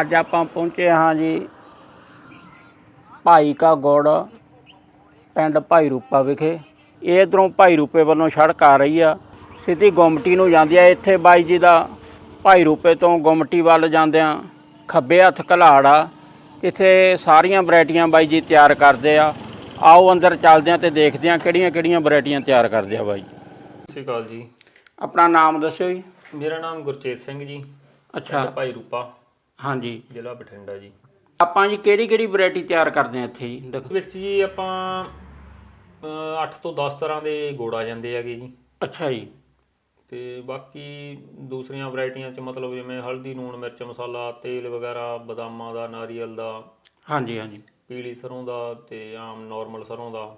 ਅੱਜ ਆਪਾਂ ਪਹੁੰਚੇ ਹਾਂ ਜੀ ਭਾਈ ਕਾ ਗੁੜ ਪਿੰਡ ਭਾਈ ਰੂਪਾ ਵਿਖੇ। ਇਧਰੋਂ ਭਾਈ ਰੂਪੇ ਵੱਲੋਂ ਸੜਕ ਆ ਰਹੀ ਆ। ਸਿੱਧੀ ਗੁਮਟੀ ਨੂੰ ਜਾਂਦੀ ਆ। ਇੱਥੇ ਬਾਈ ਜੀ ਦਾ ਭਾਈ ਰੂਪੇ ਤੋਂ ਗੁਮਟੀ ਵੱਲ ਜਾਂਦਿਆਂ ਖੱਬੇ ਹੱਥ ਘਲਾੜ ਆ। ਇੱਥੇ ਸਾਰੀਆਂ ਵੈਰਾਈਟੀਆਂ ਬਾਈ ਜੀ ਤਿਆਰ ਕਰਦੇ ਆ। ਆਓ ਅੰਦਰ ਚੱਲਦੇ ਆ ਤੇ ਦੇਖਦੇ ਆ ਕਿਹੜੀਆਂ ਕਿਹੜੀਆਂ ਵੈਰਾਈਟੀਆਂ ਤਿਆਰ ਕਰਦੇ ਆ ਬਾਈ। ਸਤਿ ਸ਼੍ਰੀ ਅਕਾਲ ਜੀ। ਆਪਣਾ ਨਾਮ ਦੱਸਿਓ ਜੀ। ਮੇਰਾ ਨਾਮ ਗੁਰਚੇਤ ਸਿੰਘ ਜੀ। ਅੱਛਾ। ਭਾਈ ਰੂਪਾ। ਹਾਂਜੀ। ਜ਼ਿਲ੍ਹਾ ਬਠਿੰਡਾ ਜੀ। ਆਪਾਂ ਜੀ ਕਿਹੜੀ ਕਿਹੜੀ ਵੈਰਾਈਟੀ ਤਿਆਰ ਕਰਦੇ ਆ ਇੱਥੇ ਜੀ? ਦੱਸੋ। ਵਿੱਚ ਜੀ ਆਪਾਂ 8 ਤੋਂ 10 ਤਰ੍ਹਾਂ ਦੇ ਗੁੜ ਆ ਜਾਂਦੇ ਹੈਗੇ ਜੀ। ਅੱਛਾ ਜੀ। ਤੇ ਬਾਕੀ ਦੂਸਰੀਆਂ ਵੈਰਾਈਟੀਆਂ ਚ ਮਤਲਬ ਜਿਵੇਂ ਹਲਦੀ ਨੂਣ ਮਿਰਚ ਮਸਾਲਾ ਤੇਲ ਵਗੈਰਾ ਬਦਾਮਾਂ ਦਾ ਨਾਰੀਅਲ ਦਾ ਹਾਂਜੀ ਹਾਂਜੀ। ਪੀਲੀ ਸਰੋਂ ਦਾ ਤੇ ਆਮ ਨਾਰਮਲ ਸਰੋਂ ਦਾ।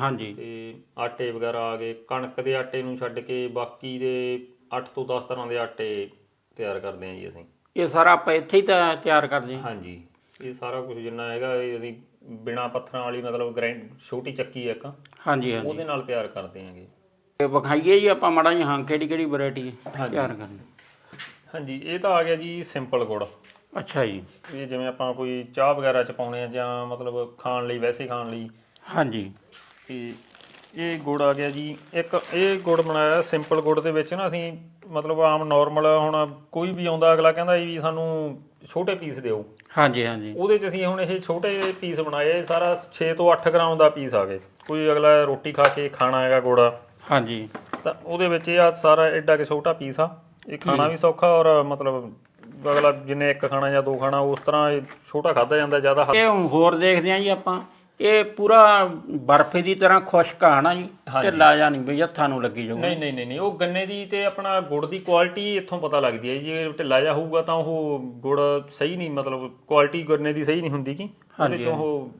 ਹਾਂਜੀ। ਤੇ ਆਟੇ ਵਗੈਰਾ ਆ ਗਏ। ਕਣਕ ਦੇ ਆਟੇ ਨੂੰ ਛੱਡ ਕੇ ਬਾਕੀ ਦੇ 8 ਤੋਂ 10 ਤਰ੍ਹਾਂ ਦੇ ਆਟੇ ਤਿਆਰ ਕਰਦੇ ਹਾਂ ਜੀ ਅਸੀਂ। ਇਹ ਸਾਰਾ ਆਪਾਂ ਇੱਥੇ ਹੀ ਤਾਂ ਤਿਆਰ ਕਰਦੇ ਹਾਂ। ਹਾਂਜੀ ਇਹ ਸਾਰਾ ਕੁਝ ਜਿੰਨਾ ਹੈਗਾ ਇਹ ਅਸੀਂ ਬਿਨਾ ਪੱਥਰਾਂ ਵਾਲੀ ਮਤਲਬ ਗ੍ਰਾਈਂਡ ਛੋਟੀ ਚੱਕੀ ਹੈ ਇੱਕ। ਹਾਂਜੀ ਹਾਂਜੀ। ਉਹਦੇ ਨਾਲ ਤਿਆਰ ਕਰਦੇ ਹਾਂਗੇ। ਤੇ ਵਿਖਾਈਏ ਜੀ ਆਪਾਂ ਮਾੜਾ ਜਿਹਾ ਹਾਂ ਕਿਹੜੀ ਕਿਹੜੀ ਵੈਰਾਈਟੀ। ਤਿਆਰ ਕਰਦੇ ਹਾਂਜੀ ਇਹ ਤਾਂ ਆ ਗਿਆ ਜੀ ਸਿੰਪਲ ਗੁੜ। ਅੱਛਾ ਜੀ। ਇਹ ਜਿਵੇਂ ਆਪਾਂ ਕੋਈ ਚਾਹ ਵਗੈਰਾ ਚ ਪਾਉਣੇ ਆ ਜਾਂ ਮਤਲਬ ਖਾਣ ਲਈ ਵੈਸੇ ਖਾਣ ਲਈ। ਹਾਂਜੀ। ਤੇ ਇਹ ਗੁੜ ਆ ਗਿਆ ਜੀ। ਇੱਕ ਇਹ ਗੁੜ ਬਣਾਇਆ ਸਿੰਪਲ ਗੁੜ ਦੇ ਵਿੱਚ ਨਾ ਅਸੀਂ ਮਤਲਬ ਆਮ ਨਾਰਮਲ ਹੁਣ ਕੋਈ ਵੀ ਆਉਂਦਾ ਅਗਲਾ ਕਹਿੰਦਾ ਜੀ ਵੀ ਸਾਨੂੰ ਛੋਟੇ ਪੀਸ ਦਿਓ। ਹਾਂਜੀ ਹਾਂਜੀ। ਉਹਦੇ ਚ ਅਸੀਂ ਹੁਣ ਇਹ ਛੋਟੇ ਪੀਸ ਬਣਾਏ ਇਹ ਸਾਰਾ 6 ਤੋਂ 8 ਗ੍ਰਾਮ ਦਾ ਪੀਸ ਆ ਗਏ। ਕੋਈ ਅਗਲਾ ਰੋਟੀ ਖਾ ਕੇ ਖਾਣਾ ਹੈਗਾ ਗੁੜ। ਹਾਂਜੀ। ਤਾਂ ਉਹਦੇ ਵਿੱਚ ਇਹ ਆ ਸਾਰਾ ਐਡਾ ਕਿ ਛੋਟਾ ਪੀਸ ਆ। ਇਹ ਖਾਣਾ ਵੀ ਸੌਖਾ ਔਰ ਮਤਲਬ ਅਗਲਾ ਜਿੰਨੇ ਇੱਕ ਖਾਣਾ ਜਾਂ ਦੋ ਖਾਣਾ ਉਸ ਤਰ੍ਹਾਂ ਇਹ ਛੋਟਾ ਖਾਦਾ ਜਾਂਦਾ ਜ਼ਿਆਦਾ ਹੱਥ- ਇਹ ਹੋਰ ਦੇਖਦੇ ਹਾਂ ਜੀ ਆਪਾਂ। ਇਹ ਪੂਰਾ ਬਰਫੇ ਦੀ ਤਰ੍ਹਾਂ ਖੁਸ਼ਕ ਆ ਨਾ ਜੀ। ਢਿੱਲਾ ਜਾਂ ਨਹੀਂ ਬਈ ਹੱਥਾਂ ਨੂੰ ਲੱਗੀ ਜਾਊਗਾ। ਨਹੀਂ ਨਹੀਂ ਨਹੀਂ ਉਹ ਗੰਨੇ ਦੀ ਤੇ ਆਪਣਾ ਗੁੜ ਦੀ ਕੁਆਲਿਟੀ ਇੱਥੋਂ ਪਤਾ ਲੱਗਦੀ ਹੈ ਜੇ। ਢਿੱਲਾ ਜਿਹਾ ਹੋਊਗਾ ਤਾਂ ਉਹ ਗੁੜ ਸਹੀ ਨਹੀਂ ਮਤਲਬ ਕੁਆਲਿਟੀ ਗੰਨੇ ਦੀ ਸਹੀ ਨਹੀਂ ਹੁੰਦੀ ਕੀ ਉਹਦੇ ਚੋਂ ਉਹ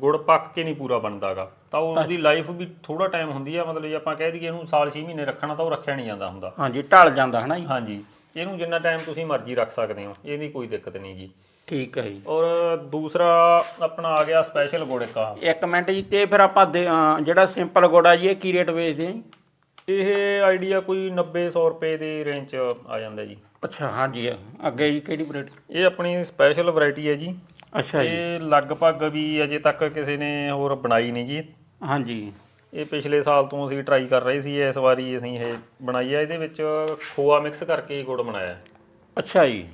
ਗੁੜ ਪੱਕ ਕੇ ਨਹੀਂ ਪੂਰਾ ਬਣਦਾਗਾ। ਤਾਂ ਉਹਦੀ ਲਾਈਫ ਵੀ ਥੋੜਾ ਟਾਈਮ ਹੁੰਦੀ ਆ ਮਤਲਬ ਜੇ ਆਪਾਂ ਕਹਿ ਦਈਏ ਇਹਨੂੰ ਸਾਲ 6 ਮਹੀਨੇ ਰੱਖਣਾ ਤਾਂ ਉਹ ਰੱਖਿਆ ਨਹੀਂ ਜਾਂਦਾ ਹੁੰਦਾ। ਹਾਂਜੀ ਢਲ ਜਾਂਦਾ ਹਨਾ ਜੀ। ਹਾਂਜੀ ਇਹਨੂੰ ਜਿੰਨਾ ਟਾਈਮ ਤੁਸੀਂ ਮਰਜ਼ੀ ਰੱਖ ਸਕਦੇ ਹੋ ਇਹਦੀ ਕੋਈ ਦਿੱਕਤ ਨਹੀਂ ਜੀ। ਠੀਕ ਹੈ ਜੀ। ਔਰ ਦੂਸਰਾ ਆਪਣਾ ਆ ਗਿਆ ਸਪੈਸ਼ਲ ਗੁੜ ਇੱਕ। ਆ ਇੱਕ ਮਿੰਟ ਜੀ ਤੇ ਫਿਰ ਆਪਾਂ ਦੇ- ਅਹ ਜਿਹੜਾ ਸਿੰਪਲ ਗੁੜ ਜੀ ਇਹ ਕੀ ਰੇਟ ਵੇਚਦੇ ਆ ਜੀ? ਇਹ ਆਈਡੀਆ ਕੋਈ 90 100 ਰੁਪਏ ਦੀ ਰੇਂਜ ਚ ਆ ਜਾਂਦਾ ਜੀ। ਅੱਛਾ ਹਾਂਜੀ। ਅੱਗੇ ਜੀ ਕਿਹੜੀ ਵੈਰਾਈਟੀ ਇਹ ਆਪਣੀ ਸਪੈਸ਼ਲ ਵੈਰਾਈਟੀ ਹੈ ਜੀ। ਅੱਛਾ ਜੀ। ਇਹ ਲਗਭਗ ਵੀ ਅਜੇ ਤੱਕ ਕਿਸੇ ਨੇ ਹੋਰ ਬਣਾਈ ਨਹੀਂ ਜੀ। ਹਾਂਜੀ। ਇਹ ਪਿਛਲੇ ਸਾਲ ਤੋਂ ਅਸੀਂ ਟਰਾਈ ਕਰ ਰਹੇ ਸੀ ਇਸ ਵਾਰੀ ਅਸੀਂ ਇਹ ਬਣਾਈ ਹੈ। ਇਹਦੇ ਵਿੱਚ ਖੋਆ ਮਿਕਸ ਕਰਕੇ ਗੁੜ ਬਣਾਇਆ। ਹੈ। ਅੱਛਾ ਜੀ।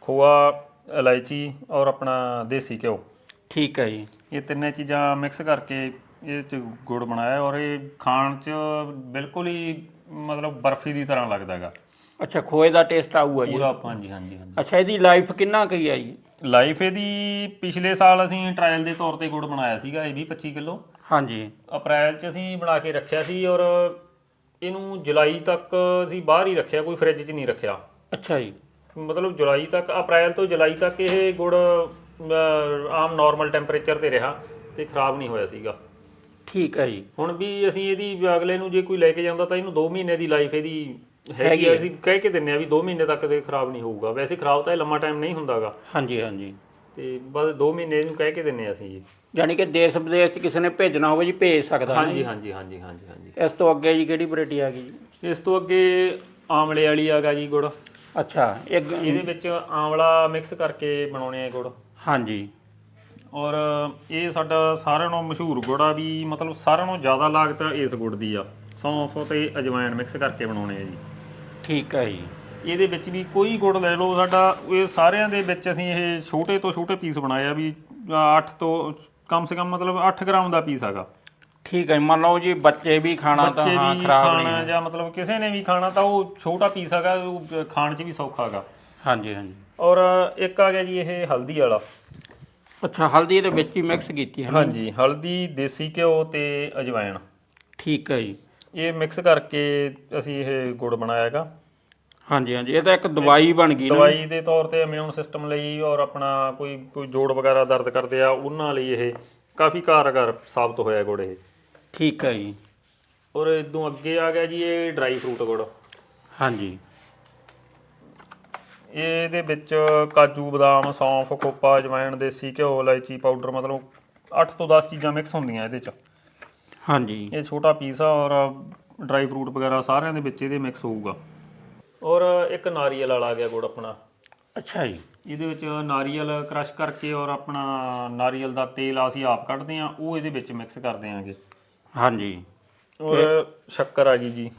ਖੋਆ ਇਲਾਇਚੀ ਔਰ ਆਪਣਾ ਦੇਸੀ ਘਿਓ। ਠੀਕ ਹੈ ਜੀ। ਇਹ ਤਿੰਨੇ ਚੀਜ਼ਾਂ ਮਿਕਸ ਕਰਕੇ ਇਹ ਚ ਗੁੜ ਬਣਾਇਆ ਔਰ ਇਹ ਖਾਣ ਚ ਬਿਲਕੁਲ ਹੀ ਮਤਲਬ ਬਰਫੀ ਦੀ ਤਰ੍ਹਾਂ ਲੱਗਦਾ ਹੈਗਾ। ਅੱਛਾ ਖੋਏ ਦਾ ਟੇਸਟ ਆਊਗਾ ਜੀ। ਪੂਰਾ ਹਾਂਜੀ ਹਾਂਜੀ ਹਾਂਜੀ। ਅੱਛਾ ਇਹਦੀ ਲਾਈਫ ਕਿੰਨਾ ਕਈ ਆ ਜੀ? ਲਾਈਫ ਇਹਦੀ ਪਿਛਲੇ ਸਾਲ ਅਸੀਂ ਟ੍ਰਾਇਲ ਦੇ ਤੌਰ ਤੇ ਗੁੜ ਬਣਾਇਆ ਸੀਗਾ ਇਹ 20 25 ਕਿਲੋ। ਹਾਂਜੀ। ਅਪ੍ਰੈਲ ਚ ਅਸੀਂ ਬਣਾ ਕੇ ਰੱਖਿਆ ਸੀ ਔਰ ਇਹਨੂੰ ਜੁਲਾਈ ਤੱਕ ਅਸੀਂ ਬਾਹਰ ਹੀ ਰੱਖਿਆ ਕੋਈ ਫ੍ਰਿਜ 'ਚ ਨਹੀਂ ਰੱਖਿਆ। ਅੱਛਾ ਜੀ। ਮਤਲਬ ਜੁਲਾਈ ਤੱਕ ਅਪ੍ਰੈਲ ਤੋਂ ਜੁਲਾਈ ਤੱਕ ਇਹ ਗੁੜ ਅਹ, ਆਮ ਨਾਰਮਲ ਟੈਂਪਰੇਚਰ ਤੇ ਰਿਹਾ ਤੇ ਖਰਾਬ ਨਹੀਂ ਹੋਇਆ ਸੀਗਾ। ਠੀਕ ਹੈ ਜੀ। ਹੁਣ ਵੀ ਅਸੀਂ ਇਹਦੀ ਅਗਲੇ ਨੂੰ ਜੇ ਕੋਈ ਲੈ ਕੇ ਜਾਂਦਾ ਤਾਂ ਇਹਨੂੰ 2 ਮਹੀਨੇ ਦੀ ਲਾਈਫ ਇਹਦੀ ਹੈਗੀ ਆ। ਅਸੀਂ ਕਹਿ ਕੇ ਦਿੰਨੇ ਆ ਵੀ 2 ਮਹੀਨੇ ਤੱਕ ਤੇ ਖਰਾਬ ਨਹੀਂ ਹੋਊਗਾ। ਵੈਸੇ ਖਰਾਬ ਤਾਂ ਇਹ ਲੰਮਾ ਟਾਈਮ ਨਹੀਂ ਹੁੰਦਾਗਾ। ਹਾਂਜੀ ਹਾਂਜੀ। ਤੇ ਬਸ 2 ਮਹੀਨੇ ਇਹਨੂੰ ਕਹਿ ਕੇ ਦਿੰਨੇ ਆ ਅਸੀਂ ਜੀ। ਯਾਨੀ ਕਿ ਦੇਸ਼ ਵਿਦੇਸ਼ 'ਚ ਕਿਸੇ ਨੇ ਭੇਜਣਾ ਹੋਵੇ ਜੀ ਭੇਜ ਸਕਦਾ ਹੈ ਹਾਂਜੀ ਹਾਂਜੀ ਹਾਂਜੀ ਹਾਂਜੀ ਹਾਂਜੀ। ਇਸ ਤੋਂ ਅੱਗੇ ਜੀ ਕਿਹੜੀ ਵੈਰਾਈਟੀ ਆ ਗਈ ਜੀ? ਇਸ ਤੋਂ ਅੱਗੇ ਆਮਲੇ ਵਾਲੀ ਆਗਾ ਜੀ ਗੁੜ। ਅੱਛਾ ਇੱਕ ਇਹਦੇ ਵਿੱਚ ਆਂਵਲਾ ਮਿਕਸ ਕਰਕੇ ਬਣਾਉਣੇ ਆ ਗੁੜ। ਹਾਂਜੀ। ਔਰ ਇਹ ਸਾਡਾ ਸਾਰਿਆਂ ਨਾਲੋਂ ਮਸ਼ਹੂਰ ਗੁੜ ਆ ਵੀ ਮਤਲਬ ਸਾਰਿਆਂ ਨਾਲੋਂ ਜ਼ਿਆਦਾ ਲਾਗਤ ਇਸ ਗੁੜ ਦੀ ਆ। ਸੌਂਫ ਤੇ ਅਜਵਾਇਣ ਮਿਕਸ ਕਰਕੇ ਬਣਾਉਣੇ ਆ ਜੀ। ਠੀਕ ਹੈ ਜੀ। ਇਹਦੇ ਵਿੱਚ ਵੀ ਕੋਈ ਗੁੜ ਲੈ ਲਓ ਸਾਡਾ ਇਹ ਸਾਰਿਆਂ ਦੇ ਵਿੱਚ ਅਸੀਂ ਇਹ ਛੋਟੇ ਤੋਂ ਛੋਟੇ ਪੀਸ ਬਣਾਏ ਆ ਵੀ 8 ਤੋਂ ਕਮ ਸੇ ਕਮ ਮਤਲਬ 8 ਗ੍ਰਾਮ ਦਾ ਪੀਸ ਹੈਗਾ। ਠੀਕ ਹੈ ਮੰਨ ਲਓ ਜੀ ਬੱਚੇ ਵੀ ਖਾਣਾ ਤਾਂ ਬੱਚੇ ਹਾਂ ਵੀ ਖਰਾਬ ਖਾਣਾ ਨਹੀਂ ਜਾਂ ਮਤਲਬ ਕਿਸੇ ਨੇ ਵੀ ਖਾਣਾ ਤਾਂ ਉਹ ਛੋਟਾ ਪੀਸ ਹੈਗਾ ਉਹ ਖਾਣ 'ਚ ਵੀ ਸੌਖਾ ਹੈਗਾ। ਹਾਂਜੀ ਹਾਂਜੀ। ਔਰ ਇੱਕ ਆ ਗਿਆ ਜੀ ਇਹ ਹਲਦੀ ਵਾਲਾ। ਅੱਛਾ ਹਲਦੀ ਇਹਦੇ ਵਿੱਚ ਹੀ ਮਿਕਸ ਕੀਤੀ ਹੈ ਨਾ? ਹਾਂਜੀ ਹਲਦੀ ਦੇਸੀ ਘਿਓ ਤੇ ਅਜਵਾਇਣ ਠੀਕ ਹੈ ਜੀ। ਇਹ ਮਿਕਸ ਕਰਕੇ ਅਸੀਂ ਇਹ ਗੁੜ ਬਣਾਇਆ ਹੈਗਾ। ਹਾਂਜੀ ਹਾਂਜੀ ਇਹ ਤਾਂ ਇੱਕ ਦਵਾਈ ਬਣ ਗਈ ਨਾ। ਦਵਾਈ ਦੇ ਤੌਰ ਤੇ ਇਮਿਊਨ ਸਿਸਟਮ ਲਈ ਔਰ ਆਪਣਾ ਕੋਈ ਕੋਈ ਜੋੜ ਵਗੈਰਾ ਦਰਦ ਕਰਦੇ ਆ ਉਹਨਾਂ ਲਈ ਇਹ ਕਾਫੀ ਕਾਰਗਰ ਸਾਬਤ ਹੋਇਆ ਗੁੜ ਇਹ। ਠੀਕ ਹੈ ਜੀ। ਔਰ ਇਦੋਂ ਅੱਗੇ ਆ ਗਿਆ ਜੀ ਇਹ ਡਰਾਈ ਫਰੂਟ ਗੁੜ। ਹਾਂਜੀ। ਇਹਦੇ ਵਿੱਚ ਕਾਜੂ ਬਦਾਮ ਸੌਂਫ ਖੋਪਾ ਅਜਵਾਇਣ ਦੇਸੀ ਘਿਓ ਇਲਾਇਚੀ ਪਾਊਡਰ ਮਤਲਬ 8 ਤੋਂ 10 ਚੀਜ਼ਾਂ ਮਿਕਸ ਹੁੰਦੀਆਂ ਇਹਦੇ ਚ। ਹਾਂਜੀ। ਇਹ ਛੋਟਾ ਪੀਸ ਆ ਔਰ ਡਰਾਈ ਫਰੂਟ ਵਗੈਰਾ ਸਾਰਿਆਂ ਦੇ ਵਿੱਚ ਇਹਦੇ ਮਿਕਸ ਹੋਊਗਾ। ਔਰ ਇੱਕ ਨਾਰੀਅਲ ਵਾਲਾ ਆ ਗਿਆ ਗੁੜ ਆਪਣਾ। ਅੱਛਾ ਜੀ। ਇਹਦੇ ਵਿੱਚ ਨਾਰੀਅਲ ਕ੍ਰਸ਼ ਕਰਕੇ ਔਰ ਆਪਣਾ ਨਾਰੀਅਲ ਦਾ ਤੇਲ ਆ ਅਸੀਂ ਆਪ ਕੱਢਦੇ ਆ ਉਹ ਇਹਦੇ ਵਿੱਚ ਮਿਕਸ ਕਰ ਦਿਆਂਗੇ। ਹਾਂਜੀ। ਔਰ ਸ਼ੱਕਰ ਆ ਗਈ ਜੀ।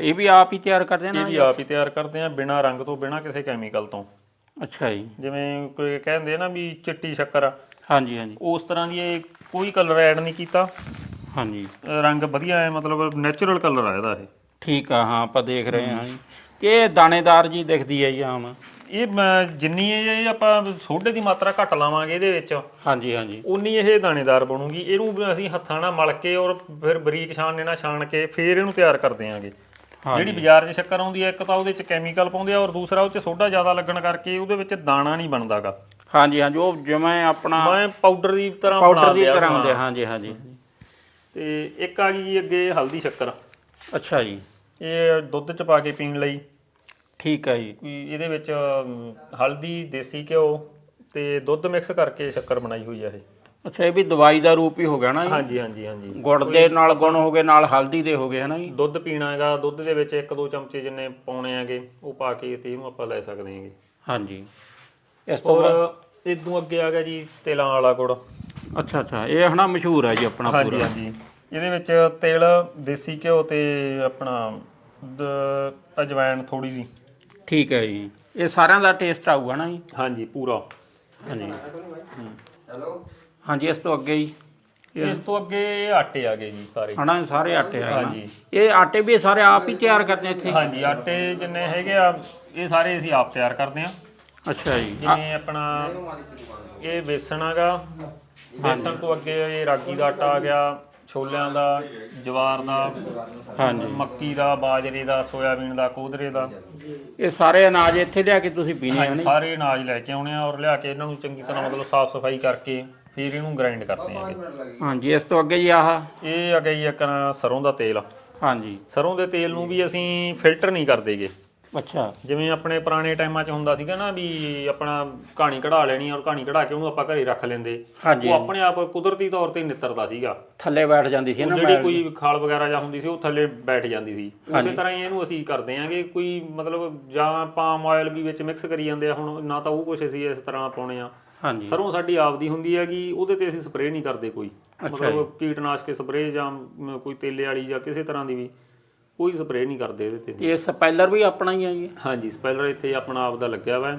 ਇਹ ਵੀ ਆਪ ਹੀ ਤਿਆਰ ਕਰਦੇ ਇਹ ਨਾ ਵੀ ਆਪ ਹੀ ਤਿਆਰ ਕਰਦੇ ਆ ਬਿਨਾ ਰੰਗ ਤੋਂ ਬਿਨਾ ਕਿਸੇ ਕੈਮੀਕਲ ਤੋਂ। ਅੱਛਾ ਜੀ। ਜਿਵੇਂ ਕੋਈ ਕਹਿੰਦੇ ਆ ਨਾ ਵੀ ਚਿੱਟੀ ਸ਼ੱਕਰ ਆ। ਹਾਂਜੀ ਹਾਂਜੀ। ਉਸ ਤਰ੍ਹਾਂ ਦੀ ਇਹ ਕੋਈ ਕਲਰ ਐਡ ਨਹੀਂ ਕੀਤਾ। ਹਾਂਜੀ। ਰੰਗ ਵਧੀਆ ਹੈ ਮਤਲਬ ਨੈਚੁਰਲ ਕਲਰ ਆ ਇਹਦਾ ਇਹ। ਠੀਕ ਆ ਹਾਂ ਆਪਾਂ ਦੇਖ ਰਹੇ ਹਾਂ ਜੀ। ਤੇ ਇਹ ਦਾਣੇਦਾਰ ਜੀ ਦਿਖਦੀ ਹੈ ਜੀ ਆਮ? ਇਹ ਮ- ਜਿੰਨੀ ਇਹ ਆਪਾਂ ਸੋਡੇ ਦੀ ਮਾਤਰਾ ਘੱਟ ਲਾਵਾਂਗੇ ਇਹਦੇ ਵਿੱਚ ਹਾਂਜੀ ਹਾਂਜੀ। ਉਨੀ ਇਹ ਦਾਣੇਦਾਰ ਬਣੂਗੀ। ਇਹਨੂੰ ਅਸੀਂ ਹੱਥਾਂ ਨਾਲ ਮਲ ਕੇ ਔਰ ਫਿਰ ਬਰੀਕ ਛਾਣਨੇ ਨਾਲ ਛਾਣ ਕੇ ਫਿਰ ਇਹਨੂੰ ਤਿਆਰ ਕਰ ਦਿਆਂਗੇ। ਜਿਹੜੀ ਬਾਜ਼ਾਰ 'ਚ ਸ਼ੱਕਰ ਆਉਂਦੀ ਹੈ ਇੱਕ ਤਾਂ ਉਹਦੇ 'ਚ ਕੈਮੀਕਲ ਪਾਉਂਦੇ ਆ ਔਰ ਦੂਸਰਾ ਉਹ 'ਚ ਸੋਡਾ ਜ਼ਿਆਦਾ ਲੱਗਣ ਕਰਕੇ ਉਹਦੇ ਵਿੱਚ ਦਾਣਾ ਨਹੀਂ ਬਣਦਾਗਾ। ਹਾਂਜੀ ਹਾਂਜੀ ਉਹ ਜਿਵੇਂ ਆਪਣਾ ਮੈਂ ਪਾਊਡਰ ਦੀ ਤਰ੍ਹਾਂ ਪਾਊਡਰ ਬਣਾ ਦੀ ਲਿਆ ਤਰ੍ਹਾਂ ਹੁੰਦੇ ਹਾਂਜੀ ਹਾਂਜੀ। ਤੇ ਇੱਕ ਆ ਗਈ ਜੀ ਅੱਗੇ ਹਲਦੀ ਸ਼ੱਕਰ। ਅੱਛਾ ਜੀ। ਇਹ ਦੁੱਧ 'ਚ ਪਾ ਕੇ ਪੀਣ ਲਈ। ਠੀਕ ਹੈ ਜੀ। ਇਹਦੇ ਵਿੱਚ ਅਮ, ਹਲਦੀ ਦੇਸੀ ਘਿਓ ਤੇ ਦੁੱਧ ਮਿਕਸ ਕਰਕੇ ਸ਼ੱਕਰ ਬਣਾਈ ਹੋਈ ਆ ਇਹ। ਅੱਛਾ ਇਹ ਵੀ ਦਵਾਈ ਦਾ ਰੂਪ ਹੀ ਹੋ ਗਿਆ ਨਾ ਜੀ? ਹਾਂਜੀ ਹਾਂਜੀ ਹਾਂਜੀ। ਗੁੜ ਦੇ ਨਾਲ ਗੁਣ ਹੋ ਗਏ ਨਾਲ ਹਲਦੀ ਦੇ ਹੋ ਗਏ ਹਨਾ ਜੀ? ਦੁੱਧ ਪੀਣਾ ਹੈਗਾ ਦੁੱਧ ਦੇ ਵਿੱਚ ਇੱਕ ਦੋ ਚਮਚੇ ਜਿੰਨੇ ਪਾਉਣੇ ਹੈਗੇ ਉਹ ਪਾ ਕੇ ਤੇ ਇਹਨੂੰ ਆਪਾਂ ਲੈ ਸਕਦੇ ਹਾਂਗੇ। ਹਾਂਜੀ। ਇਸ ਤੋਂ ਬਾਅਦ? ਔਰ ਇਦੋਂ ਅੱਗੇ ਆ ਗਿਆ ਜੀ ਤੇਲਾਂ ਵਾਲਾ ਗੁੜ। ਅੱਛਾ ਅੱਛਾ ਇਹ ਹਨਾ ਮਸ਼ਹੂਰ ਹੈ ਜੀ ਆਪਣਾ ਹਾਂਜੀ ਪੂਰਾ। ਹਾਂਜੀ। ਇਹਦੇ ਵਿੱਚ ਤੇਲ ਦੇਸੀ ਘਿਓ ਤੇ ਆਪਣਾ ਦ- ਅਜਵਾਇਣ ਥੋੜੀ ਜੀ। ਠੀਕ ਹੈ ਜੀ। ਇਹ ਸਾਰਿਆਂ ਦਾ ਟੇਸਟ ਆਊਗਾ ਨਾ ਜੀ? ਹਾਂਜੀ ਪੂਰਾ। ਹਾਂਜੀ। ਹਾਂਜੀ ਇਸ ਤੋਂ ਅੱਗੇ ਜੀ। ਇਸ ਤੋਂ ਅੱਗੇ ਇਹ ਆਟੇ ਆ ਗਏ ਜੀ ਸਾਰੇ। ਇਹ ਸਾਰੇ ਆਟੇ ਆ ਹਾਂਜੀ। ਇਹ ਆਟੇ ਵੀ ਸਾਰੇ ਆਪ ਹੀ ਤਿਆਰ ਕਰਦੇ ਇੱਥੇ? ਹਾਂਜੀ ਆਟੇ ਜਿੰਨੇ ਹੈਗੇ ਆ ਇਹ ਸਾਰੇ ਅਸੀਂ ਆਪ ਤਿਆਰ ਕਰਦੇ ਆ। ਅੱਛਾ ਜੀ। ਜਿਵੇਂ ਆਪਣਾ ਇਹ ਵੇਸਣ ਹੈਗਾ। ਵੇਸਣ ਤੋਂ ਅੱਗੇ ਇਹ ਰਾਗੀ ਦਾ ਆਟਾ ਆ ਗਿਆ। ਛੋਲਿਆਂ ਦਾ ਜਵਾਰ ਦਾ ਹਾਂਜੀ। ਮੱਕੀ ਦਾ ਬਾਜਰੇ ਦਾ ਸੋਇਆਬੀਨ ਦਾ ਕੋਦਰੇ ਦਾ। ਇਹ ਸਾਰੇ ਅਨਾਜ ਇੱਥੇ ਲਿਆ ਕੇ ਤੁਸੀਂ ਪੀਣੇ ਆ ਸਾਰੇ ਅਨਾਜ ਲੈ ਕੇ ਆਉਣੇ ਆ ਔਰ ਲਿਆ ਕੇ ਇਹਨਾਂ ਨੂੰ ਚੰਗੀ ਤਰ੍ਹਾਂ ਮਤਲਬ ਸਾਫ਼ ਸਫ਼ਾਈ ਕਰਕੇ ਫਿਰ ਇਹਨੂੰ ਗ੍ਰਾਈਂਡ ਕਰਦੇ ਆਂਗੇ ਹਾਂਜੀ ਇਸ ਤੋਂ ਅੱਗੇ ਜੀ ਆਹ? ਇਹ ਆ ਗਈ ਇੱਕ ਸਰੋਂ ਦਾ ਤੇਲ ਹਾਂਜੀ। ਸਰੋਂ ਦੇ ਤੇਲ ਨੂੰ ਵੀ ਅਸੀਂ ਫਿਲਟਰ ਨਹੀਂ ਕਰਦੇਗੇ ਅੱਛਾ। ਜਿਵੇਂ ਆਪਣੇ ਪੁਰਾਣੇ ਟਾਈਮਾਂ 'ਚ ਹੁੰਦਾ ਸੀਗਾ ਨਾ ਵੀ ਆਪਣਾ ਕਹਾਣੀ ਕਢਾ ਲੈਣੀ ਔਰ ਕਹਾਣੀ ਕਢਾ ਕੇ ਉਹਨੂੰ ਆਪਾਂ ਘਰੇ ਰੱਖ ਲੈਂਦੇ। ਹਾਂਜੀ। ਉਹ ਆਪਣੇ ਆਪ ਕੁਦਰਤੀ ਤੌਰ ਤੇ ਨਿੱਤਰਦਾ ਸੀਗਾ। ਥੱਲੇ ਬੈਠ ਜਾਂਦੀ ਸੀ ਨਾ ਜਿਹੜੀ ਕੋਈ ਖਾਲ ਵਗੈਰਾ ਜਾਂ ਹੁੰਦੀ ਸੀ ਉਹ ਥੱਲੇ ਬੈਠ ਜਾਂਦੀ ਸੀ। ਉਸੇ ਤਰ੍ਹਾਂ ਹੀ ਇਹਨੂੰ ਅਸੀਂ ਕਰਦੇ ਆਂਗੇ ਕੋਈ ਮਤਲਬ ਜਾਂ ਪਾਮ ਆਇਲ ਵੀ ਵਿੱਚ ਮਿਕਸ ਕਰੀ ਜਾਂਦੇ ਆ ਹੁਣ ਨਾ ਤਾਂ ਉਹ ਕੁਛ ਅਸੀਂ ਇਸ ਤਰ੍ਹਾਂ ਪਾਉਣੇ ਆ। ਹਾਂਜੀ। ਸਰੋਂ ਸਾਡੀ ਆਪਦੀ ਹੁੰਦੀ ਹੈਗੀ ਉਹਦੇ ਤੇ ਅਸੀਂ ਸਪਰੇਅ ਨਹੀਂ ਕਰਦੇ ਕੋਈ। ਮਤਲਬ ਕੀਟਨਾਸ਼ਕ ਸਪਰੇਅ ਜਾਂ ਕੋਈ ਤੇਲੇ ਵਾਲੀ ਜਾਂ ਕਿਸੇ ਤਰ੍ਹਾਂ ਦੀ ਵੀ। ਕੋਈ ਸਪਰੇਅ ਨਹੀਂ ਕਰਦੇ ਇਹਦੇ ਤੇ ਇਹ ਸਪੈਲਰ ਵੀ ਆਪਣਾ ਹੀ ਆ ਜੀ। ਹਾਂਜੀ ਸਪੈਲਰ ਇੱਥੇ ਆਪਣਾ ਆਪ ਦਾ ਲੱਗਿਆ ਵਾ।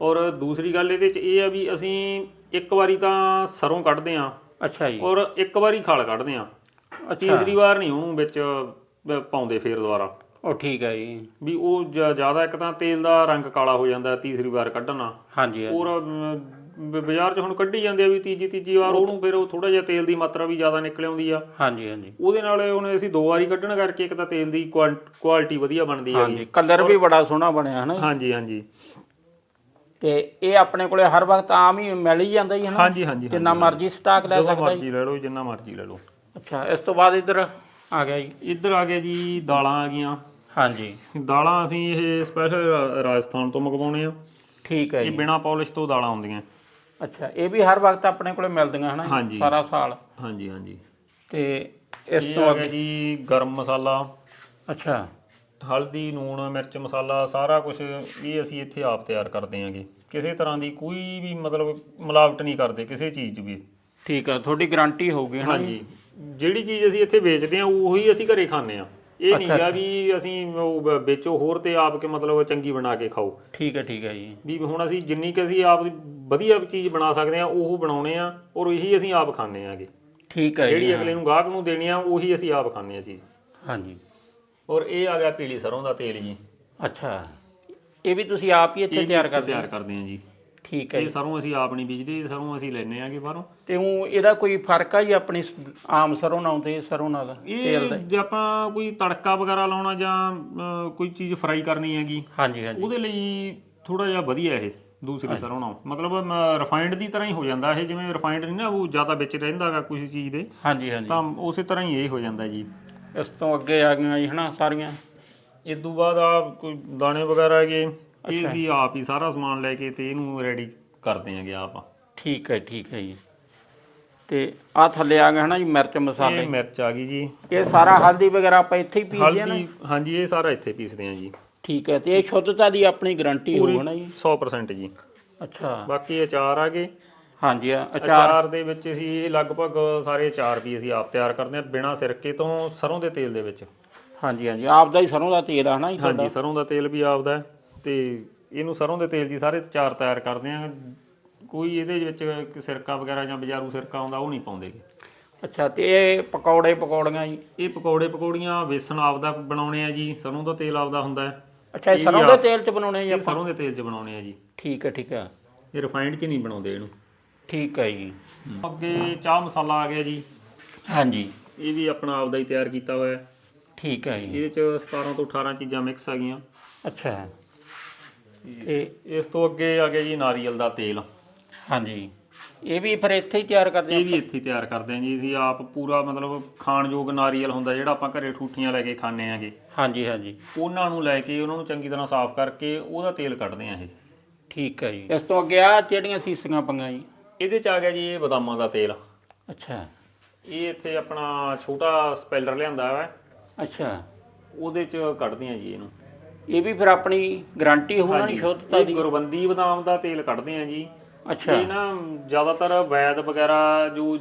ਔਰ ਦੂਸਰੀ ਗੱਲ ਇਹਦੇ ਚ ਇਹ ਆ ਵੀ ਅਸੀਂ ਇੱਕ ਵਾਰੀ ਤਾਂ ਸਰੋਂ ਕੱਢਦੇ ਆਂ ਅੱਛਾ ਜੀ। ਔਰ ਇੱਕ ਵਾਰੀ ਖਲ ਕੱਢਦੇ ਆਂ ਤੀਸਰੀ ਵਾਰ ਨਹੀਂ ਉਹਨੂੰ ਵਿੱਚ ਪਾਉਂਦੇ ਫੇਰ ਦੁਬਾਰਾ। ਉਹ ਠੀਕ ਹੈ ਜੀ। ਵੀ ਉਹ ਜ਼ਿਆਦਾ ਇੱਕ ਤਾਂ ਤੇਲ ਦਾ ਰੰਗ ਕਾਲਾ ਹੋ ਜਾਂਦਾ ਤੀਸਰੀ ਵਾਰ ਕੱਢਣਾ। ਹਾਂਜੀ। ਔਰ ਬ- ਬਾਜ਼ਾਰ 'ਚ ਹੁਣ ਕੱਢੀ ਜਾਂਦੇ ਆ ਵੀ ਤੀਜੀ ਤੀਜੀ ਵਾਰ ਉਹਨੂੰ ਫਿਰ ਉਹ ਥੋੜਾ ਜਿਹਾ ਤੇਲ ਦੀ ਮਾਤਰਾ ਵੀ ਜ਼ਿਆਦਾ ਨਿਕਲ ਆਉਂਦੀ ਆ। ਹਾਂਜੀ ਹਾਂਜੀ। ਉਹਦੇ ਨਾਲ ਹੁਣ ਅਸੀਂ ਦੋ ਵਾਰੀ ਕੱਢਣ ਕਰਕੇ ਇੱਕ ਤਾਂ ਤੇਲ ਦੀ ਕੁਆਲਿਟੀ ਵਧੀਆ ਬਣਦੀ ਹੈਗੀ। ਹਾਂਜੀ ਕਲਰ ਵੀ ਬੜਾ ਸੋਹਣਾ ਬਣਿਆ ਹਨਾ? ਹਾਂਜੀ ਹਾਂਜੀ। ਤੇ ਇਹ ਆਪਣੇ ਕੋਲੇ ਹਰ ਵਕਤ ਆਮ ਹੀ ਮਿਲ ਹੀ ਜਾਂਦਾ ਜੀ ਹਨਾ? ਹਾਂਜੀ ਹਾਂਜੀ ਜਿੰਨਾ ਮਰਜ਼ੀ ਸਟਾਕ ਲੈ ਜਦੋਂ ਸਕਦਾ ਜੀ। ਮਰਜ਼ੀ ਲੈ ਲਓ ਜਿੰਨਾ ਮਰਜ਼ੀ ਲੈ ਲਓ। ਅੱਛਾ ਇਸ ਤੋਂ ਬਾਅਦ ਇੱਧਰ ਆ ਗਿਆ ਜੀ। ਇੱਧਰ ਆ ਗਿਆ ਜੀ ਦਾਲਾਂ ਆ ਗਈਆਂ। ਹਾਂਜੀ। ਦਾਲਾਂ ਅਸੀਂ ਇਹ ਸਪੈਸ਼ਲ ਰਾਜਸਥਾਨ ਤੋਂ ਮੰਗਵਾਉਣੇ ਆ। ਠੀਕ ਹੈ ਇਹ ਜੀ। ਬਿਨਾ ਪਾਲਿਸ਼ ਤੋਂ ਦਾਲਾਂ ਹੁੰਦੀਆਂ ਅੱਛਾ ਇਹ ਵੀ ਹਰ ਵਕਤ ਆਪਣੇ ਕੋਲੇ ਮਿਲਦੀਆਂ ਹਨਾ ਜੀ? ਹਾਂਜੀ। ਸਾਰਾ ਸਾਲ। ਹਾਂਜੀ ਹਾਂਜੀ। ਤੇ ਇਸ ਇਹ ਤੋਂ ਆ ਅੱਗੇ? ਗਿਆ ਜੀ ਗਰਮ ਮਸਾਲਾ। ਅੱਛਾ। ਹਲਦੀ ਨੂਣ ਮਿਰਚ ਮਸਾਲਾ ਸਾਰਾ ਕੁਝ ਇਹ ਅਸੀਂ ਇੱਥੇ ਆਪ ਤਿਆਰ ਕਰਦੇ ਆਂਗੇ। ਕਿਸੇ ਤਰ੍ਹਾਂ ਦੀ ਕੋਈ ਵੀ ਮਤਲਬ ਮਿਲਾਵਟ ਨਹੀਂ ਕਰਦੇ ਕਿਸੇ ਚੀਜ਼ 'ਚ ਵੀ। ਠੀਕ ਆ ਤੁਹਾਡੀ ਗਾਰੰਟੀ ਹੋਊਗੀ ਹਨਾ ਜੀ? ਹਾਂਜੀ। ਜਿਹੜੀ ਚੀਜ਼ ਅਸੀਂ ਇੱਥੇ ਵੇਚਦੇ ਆ ਉਹੀ ਅਸੀਂ ਘਰੇ ਖਾਂਦੇ ਆ। ਇਹ ਨਹੀਂ ਗਾ ਵੀ ਅਸੀਂ ਉਹ ਬ- ਵੇਚੋ ਹੋਰ ਤੇ ਆਪ ਕੇ ਮਤਲਬ ਚੰਗੀ ਬਣਾ ਕੇ ਖਾਓ। ਠੀਕ ਹੈ ਠੀਕ ਹੈ ਜੀ। ਵੀ ਹੁਣ ਅਸੀਂ ਜਿੰਨੀ ਕਿ ਅਸੀਂ ਆਪ ਦੀ ਵਧੀਆ ਚੀਜ਼ ਬਣਾ ਸਕਦੇ ਆ ਉਹ ਬਣਾਉਣੇ ਆ ਔਰ ਇਹੀ ਅਸੀਂ ਆਪ ਖਾਂਦੇ ਆਗੇ। ਠੀਕ ਹੈ ਜੀ ਜਿਹੜੀ ਅਗਲੇ ਨੂੰ ਗਾਹਕ ਨੂੰ ਦੇਣੀ ਆ ਉਹੀ ਅਸੀਂ ਆਪ ਖਾਂਦੇ ਆ ਚੀਜ਼। ਹਾਂਜੀ। ਔਰ ਇਹ ਆ ਗਿਆ ਪੀਲੀ ਸਰੋਂ ਦਾ ਤੇਲ ਜੀ। ਅੱਛਾ। ਇਹ ਵੀ ਤੁਸੀਂ ਆਪ ਹੀ ਇੱਥੇ ਤਿਆਰ ਕਰਦੇ ਤਿਆਰ ਕਰਦੇ ਆ ਜੀ। ਠੀਕ ਹੈ ਇਹ ਸਰੋਂ ਅਸੀਂ ਆਪ ਨਹੀਂ ਬੀਜਦੇ ਇਹ ਸਰੋਂ ਅਸੀਂ ਲੈਨੇ ਆਗੇ ਬਾਹਰੋਂ। ਤੇ ਉਹ ਇਹਦਾ ਕੋਈ ਫ਼ਰਕ ਆ ਜੀ ਆਪਣੀ ਸ- ਆਮ ਸਰੋਂ ਨਾਲ ਤੇ ਸਰੋਂ ਨਾਲ ਇਹ ਜੇ ਆਪਾਂ ਕੋਈ ਤੜਕਾ ਵਗੈਰਾ ਲਾਉਣਾ ਜਾਂ ਅ, ਕੋਈ ਚੀਜ਼ ਫਰਾਈ ਕਰਨੀ ਹੈਗੀ ਹਾਂਜੀ ਹਾਂਜੀ। ਉਹਦੇ ਲਈ ਥੋੜਾ ਜਿਹਾ ਵਧੀਆ ਇਹ ਦੂਸਰੀ ਸਰੋਂ ਨਾਲੋਂ। ਮਤਲਬ ਰਿਫਾਈਨਡ ਦੀ ਤਰ੍ਹਾਂ ਹੀ ਹੋ ਜਾਂਦਾ ਇਹ ਜਿਵੇਂ ਰਿਫਾਈਨਡ ਨਹੀਂ ਨਾ ਉਹ ਜ਼ਿਆਦਾ ਵਿੱਚ ਰਹਿੰਦਾਗਾ ਕਿਸੇ ਚੀਜ਼ ਦੇ ਹਾਂਜੀ ਹਾਂਜੀ। ਤਾਂ ਉਸੇ ਤਰ੍ਹਾਂ ਹੀ ਇਹ ਹੋ ਜਾਂਦਾ ਜੀ। ਇਸ ਤੋਂ ਅੱਗੇ ਆ ਗਈਆਂ ਜੀ ਹਨਾ ਸਾਰੀਆਂ। ਇਸ ਤੋਂ ਬਾਅਦ ਆ ਕੋਈ ਦਾਣੇ ਵਗੈਰਾ ਹੈਗੇ ਇਹ ਵੀ ਆਪ ਹੀ ਸਾਰਾ ਸਮਾਨ ਲੈ ਕੇ ਤੇ ਇਹਨੂੰ ਰੈਡੀ ਕਰਦੇ ਆਂਗੇ ਆਪ। ਠੀਕ ਹੈ ਠੀਕ ਹੈ ਜੀ। ਤੇ ਆ ਥੱਲੇ ਆ ਗਏ ਹਨਾ ਜੀ ਮਿਰਚ ਮਸਾਲੇ। ਇਹ ਮਿਰਚ ਆ ਗਈ ਜੀ। ਇਹ ਸਾਰਾ ਹਲਦੀ ਵਗੈਰਾ ਆਪਾਂ ਇੱਥੇ ਹੀ ਪੀਸਦੇ ਆ ਨਾ? ਹਲਦੀ ਹਾਂਜੀ ਇਹ ਸਾਰਾ ਇੱਥੇ ਪੀਸਦੇ ਆ ਜੀ। ਠੀਕ ਹੈ ਤੇ ਇਹ ਸ਼ੁੱਧਤਾ ਦੀ ਆਪਣੀ ਗਾਰੰਟੀ ਹੋਊ ਨਾ ਜੀ? 100% ਜੀ। ਅੱਛਾ। ਬਾਕੀ ਅਚਾਰ ਆ ਗਏ। ਹਾਂਜੀ ਆ, ਅਚਾਰ। ਦੇ ਵਿੱਚ ਅਸੀਂ ਲਗਭਗ ਸਾਰੇ ਅਚਾਰ ਵੀ ਅਸੀਂ ਆਪ ਤਿਆਰ ਕਰਦੇ ਹਾਂ ਬਿਨਾਂ ਸਿਰਕੇ ਤੋਂ ਸਰੋਂ ਦੇ ਤੇਲ ਦੇ ਵਿੱਚ। ਹਾਂਜੀ ਹਾਂਜੀ ਆਪ ਦਾ ਹੀ ਸਰੋਂ ਦਾ ਤੇਲ ਆ ਨਾ ਜੀ ਤੁਹਾਡਾ? ਹਾਂਜੀ ਸਰੋਂ ਦਾ ਤੇਲ ਵੀ ਆਪਦਾ ਹੈ। ਤੇ ਇਹਨੂੰ ਸਰੋਂ ਦੇ ਤੇਲ ਦੀ ਸਾਰੇ ਅਚਾਰ ਤਿਆਰ ਕਰਦੇ ਹਾਂ। ਕੋਈ ਇਹਦੇ ਵਿੱਚ ਸਿਰਕਾ ਵਗੈਰਾ ਜਾਂ ਬਾਜ਼ਾਰੂ ਸਿਰਕਾ ਆਉਂਦਾ ਉਹ ਨਹੀਂ ਪਾਉਂਦੇਗੇ ਅੱਛਾ ਤੇ ਇਹ ਪਕੌੜੇ ਪਕੌੜੀਆਂ ਜੀ? ਇਹ ਪਕੌੜੇ ਪਕੌੜੀਆਂ ਵੇਸਣ ਆਪਦਾ ਬਣਾਉਣੇ ਆ ਜੀ ਸਰੋਂ ਦਾ ਤੇਲ ਆਪਦਾ ਹੁੰਦਾ ਹੈ। ਅੱਛਾ ਇਹ ਇਹ ਸਰੋਂ ਦੇ ਆਪ- ਤੇਲ ਚ ਬਣਾਉਣੇ ਜੀ ਇਹ ਆਪਾਂ? ਸਰੋਂ ਦੇ ਤੇਲ 'ਚ ਬਣਾਉਣੇ ਆ ਜੀ। ਠੀਕ ਹੈ ਠੀਕ ਹੈ। ਇਹ ਰਿਫਾਈਨਡ 'ਚ ਨਹੀਂ ਬਣਾਉਂਦੇ ਇਹਨੂੰ। ਠੀਕ ਹੈ ਜੀ। ਅੱਗੇ ਚਾਹ ਮਸਾਲਾ ਆ ਗਿਆ ਜੀ। ਹਾਂਜੀ। ਇਹ ਵੀ ਆਪਣਾ ਆਪਦਾ ਹੀ ਤਿਆਰ ਕੀਤਾ ਹੋਇਆ ਹੈ। ਠੀਕ ਹੈ ਜੀ। ਇਹਦੇ 'ਚ 17 ਤੋਂ 18 ਚੀਜ਼ਾਂ ਮਿਕਸ ਆ ਗਈਆਂ। ਅੱਛਾ। ਤੇ ਇਸ ਤੋਂ ਅੱਗੇ ਆ ਗਿਆ ਜੀ ਨਾਰੀਅਲ ਦਾ ਤੇਲ। ਹਾਂਜੀ। ਇਹ ਵੀ ਫਿਰ ਇੱਥੇ ਹੀ ਤਿਆਰ ਕਰਦੇ ਇਹ ਵੀ ਇੱਥੇ ਹੀ ਤਿਆਰ ਕਰਦੇ ਹਾਂ ਜੀ। ਅਸੀਂ ਆਪ ਪੂਰਾ ਮਤਲਬ ਖਾਣਯੋਗ ਨਾਰੀਅਲ ਹੁੰਦਾ ਜਿਹੜਾ ਆਪਾਂ ਘਰੇ ਠੂਠੀਆਂ ਲੈ ਕੇ ਖਾਂਦੇ ਆਂਗੇ ਹਾਂਜੀ ਹਾਂਜੀ। ਉਹਨਾਂ ਨੂੰ ਲੈ ਕੇ ਉਹਨਾਂ ਨੂੰ ਚੰਗੀ ਤਰ੍ਹਾਂ ਸਾਫ਼ ਕਰਕੇ ਉਹਦਾ ਤੇਲ ਕੱਢਦੇ ਆ ਇਹ। ਠੀਕ ਹੈ ਜੀ। ਇਸ ਤੋਂ ਅੱਗੇ ਆ ਜਿਹੜੀਆਂ ਸੀਸੀਆਂ ਪੰਗਾਂ ਜੀ? ਇਹਦੇ ਚ ਆ ਗਿਆ ਜੀ ਇਹ ਬਦਾਮਾਂ ਦਾ ਤੇਲ। ਅੱਛਾ। ਇਹ ਇੱਥੇ ਆਪਣਾ ਛੋਟਾ ਸਪੈਲਰ ਲਿਆਂਦਾ ਹੈ। ਅੱਛਾ। ਉਹਦੇ ਚ ਕੱਢਦੇ ਆ ਜੀ ਇਹਨੂੰ। ਇਹ ਵੀ ਫਿਰ ਆਪਣੀ ਗਾਰੰਟੀ ਹੋਣਾ ਨਹੀਂ ਸ਼ੁੱਧਤਾ ਇਹ ਦੀ? ਗੁਰਬੰਦੀ ਬਦਾਮ ਦਾ ਤੇਲ ਕੱਢਦੇ ਆ ਜੀ। ਅੱਛਾ। ਇਹ ਨਾ ਜ਼ਿਆਦਾਤਰ ਵੈਦ ਵਗੈਰਾ ਜੋ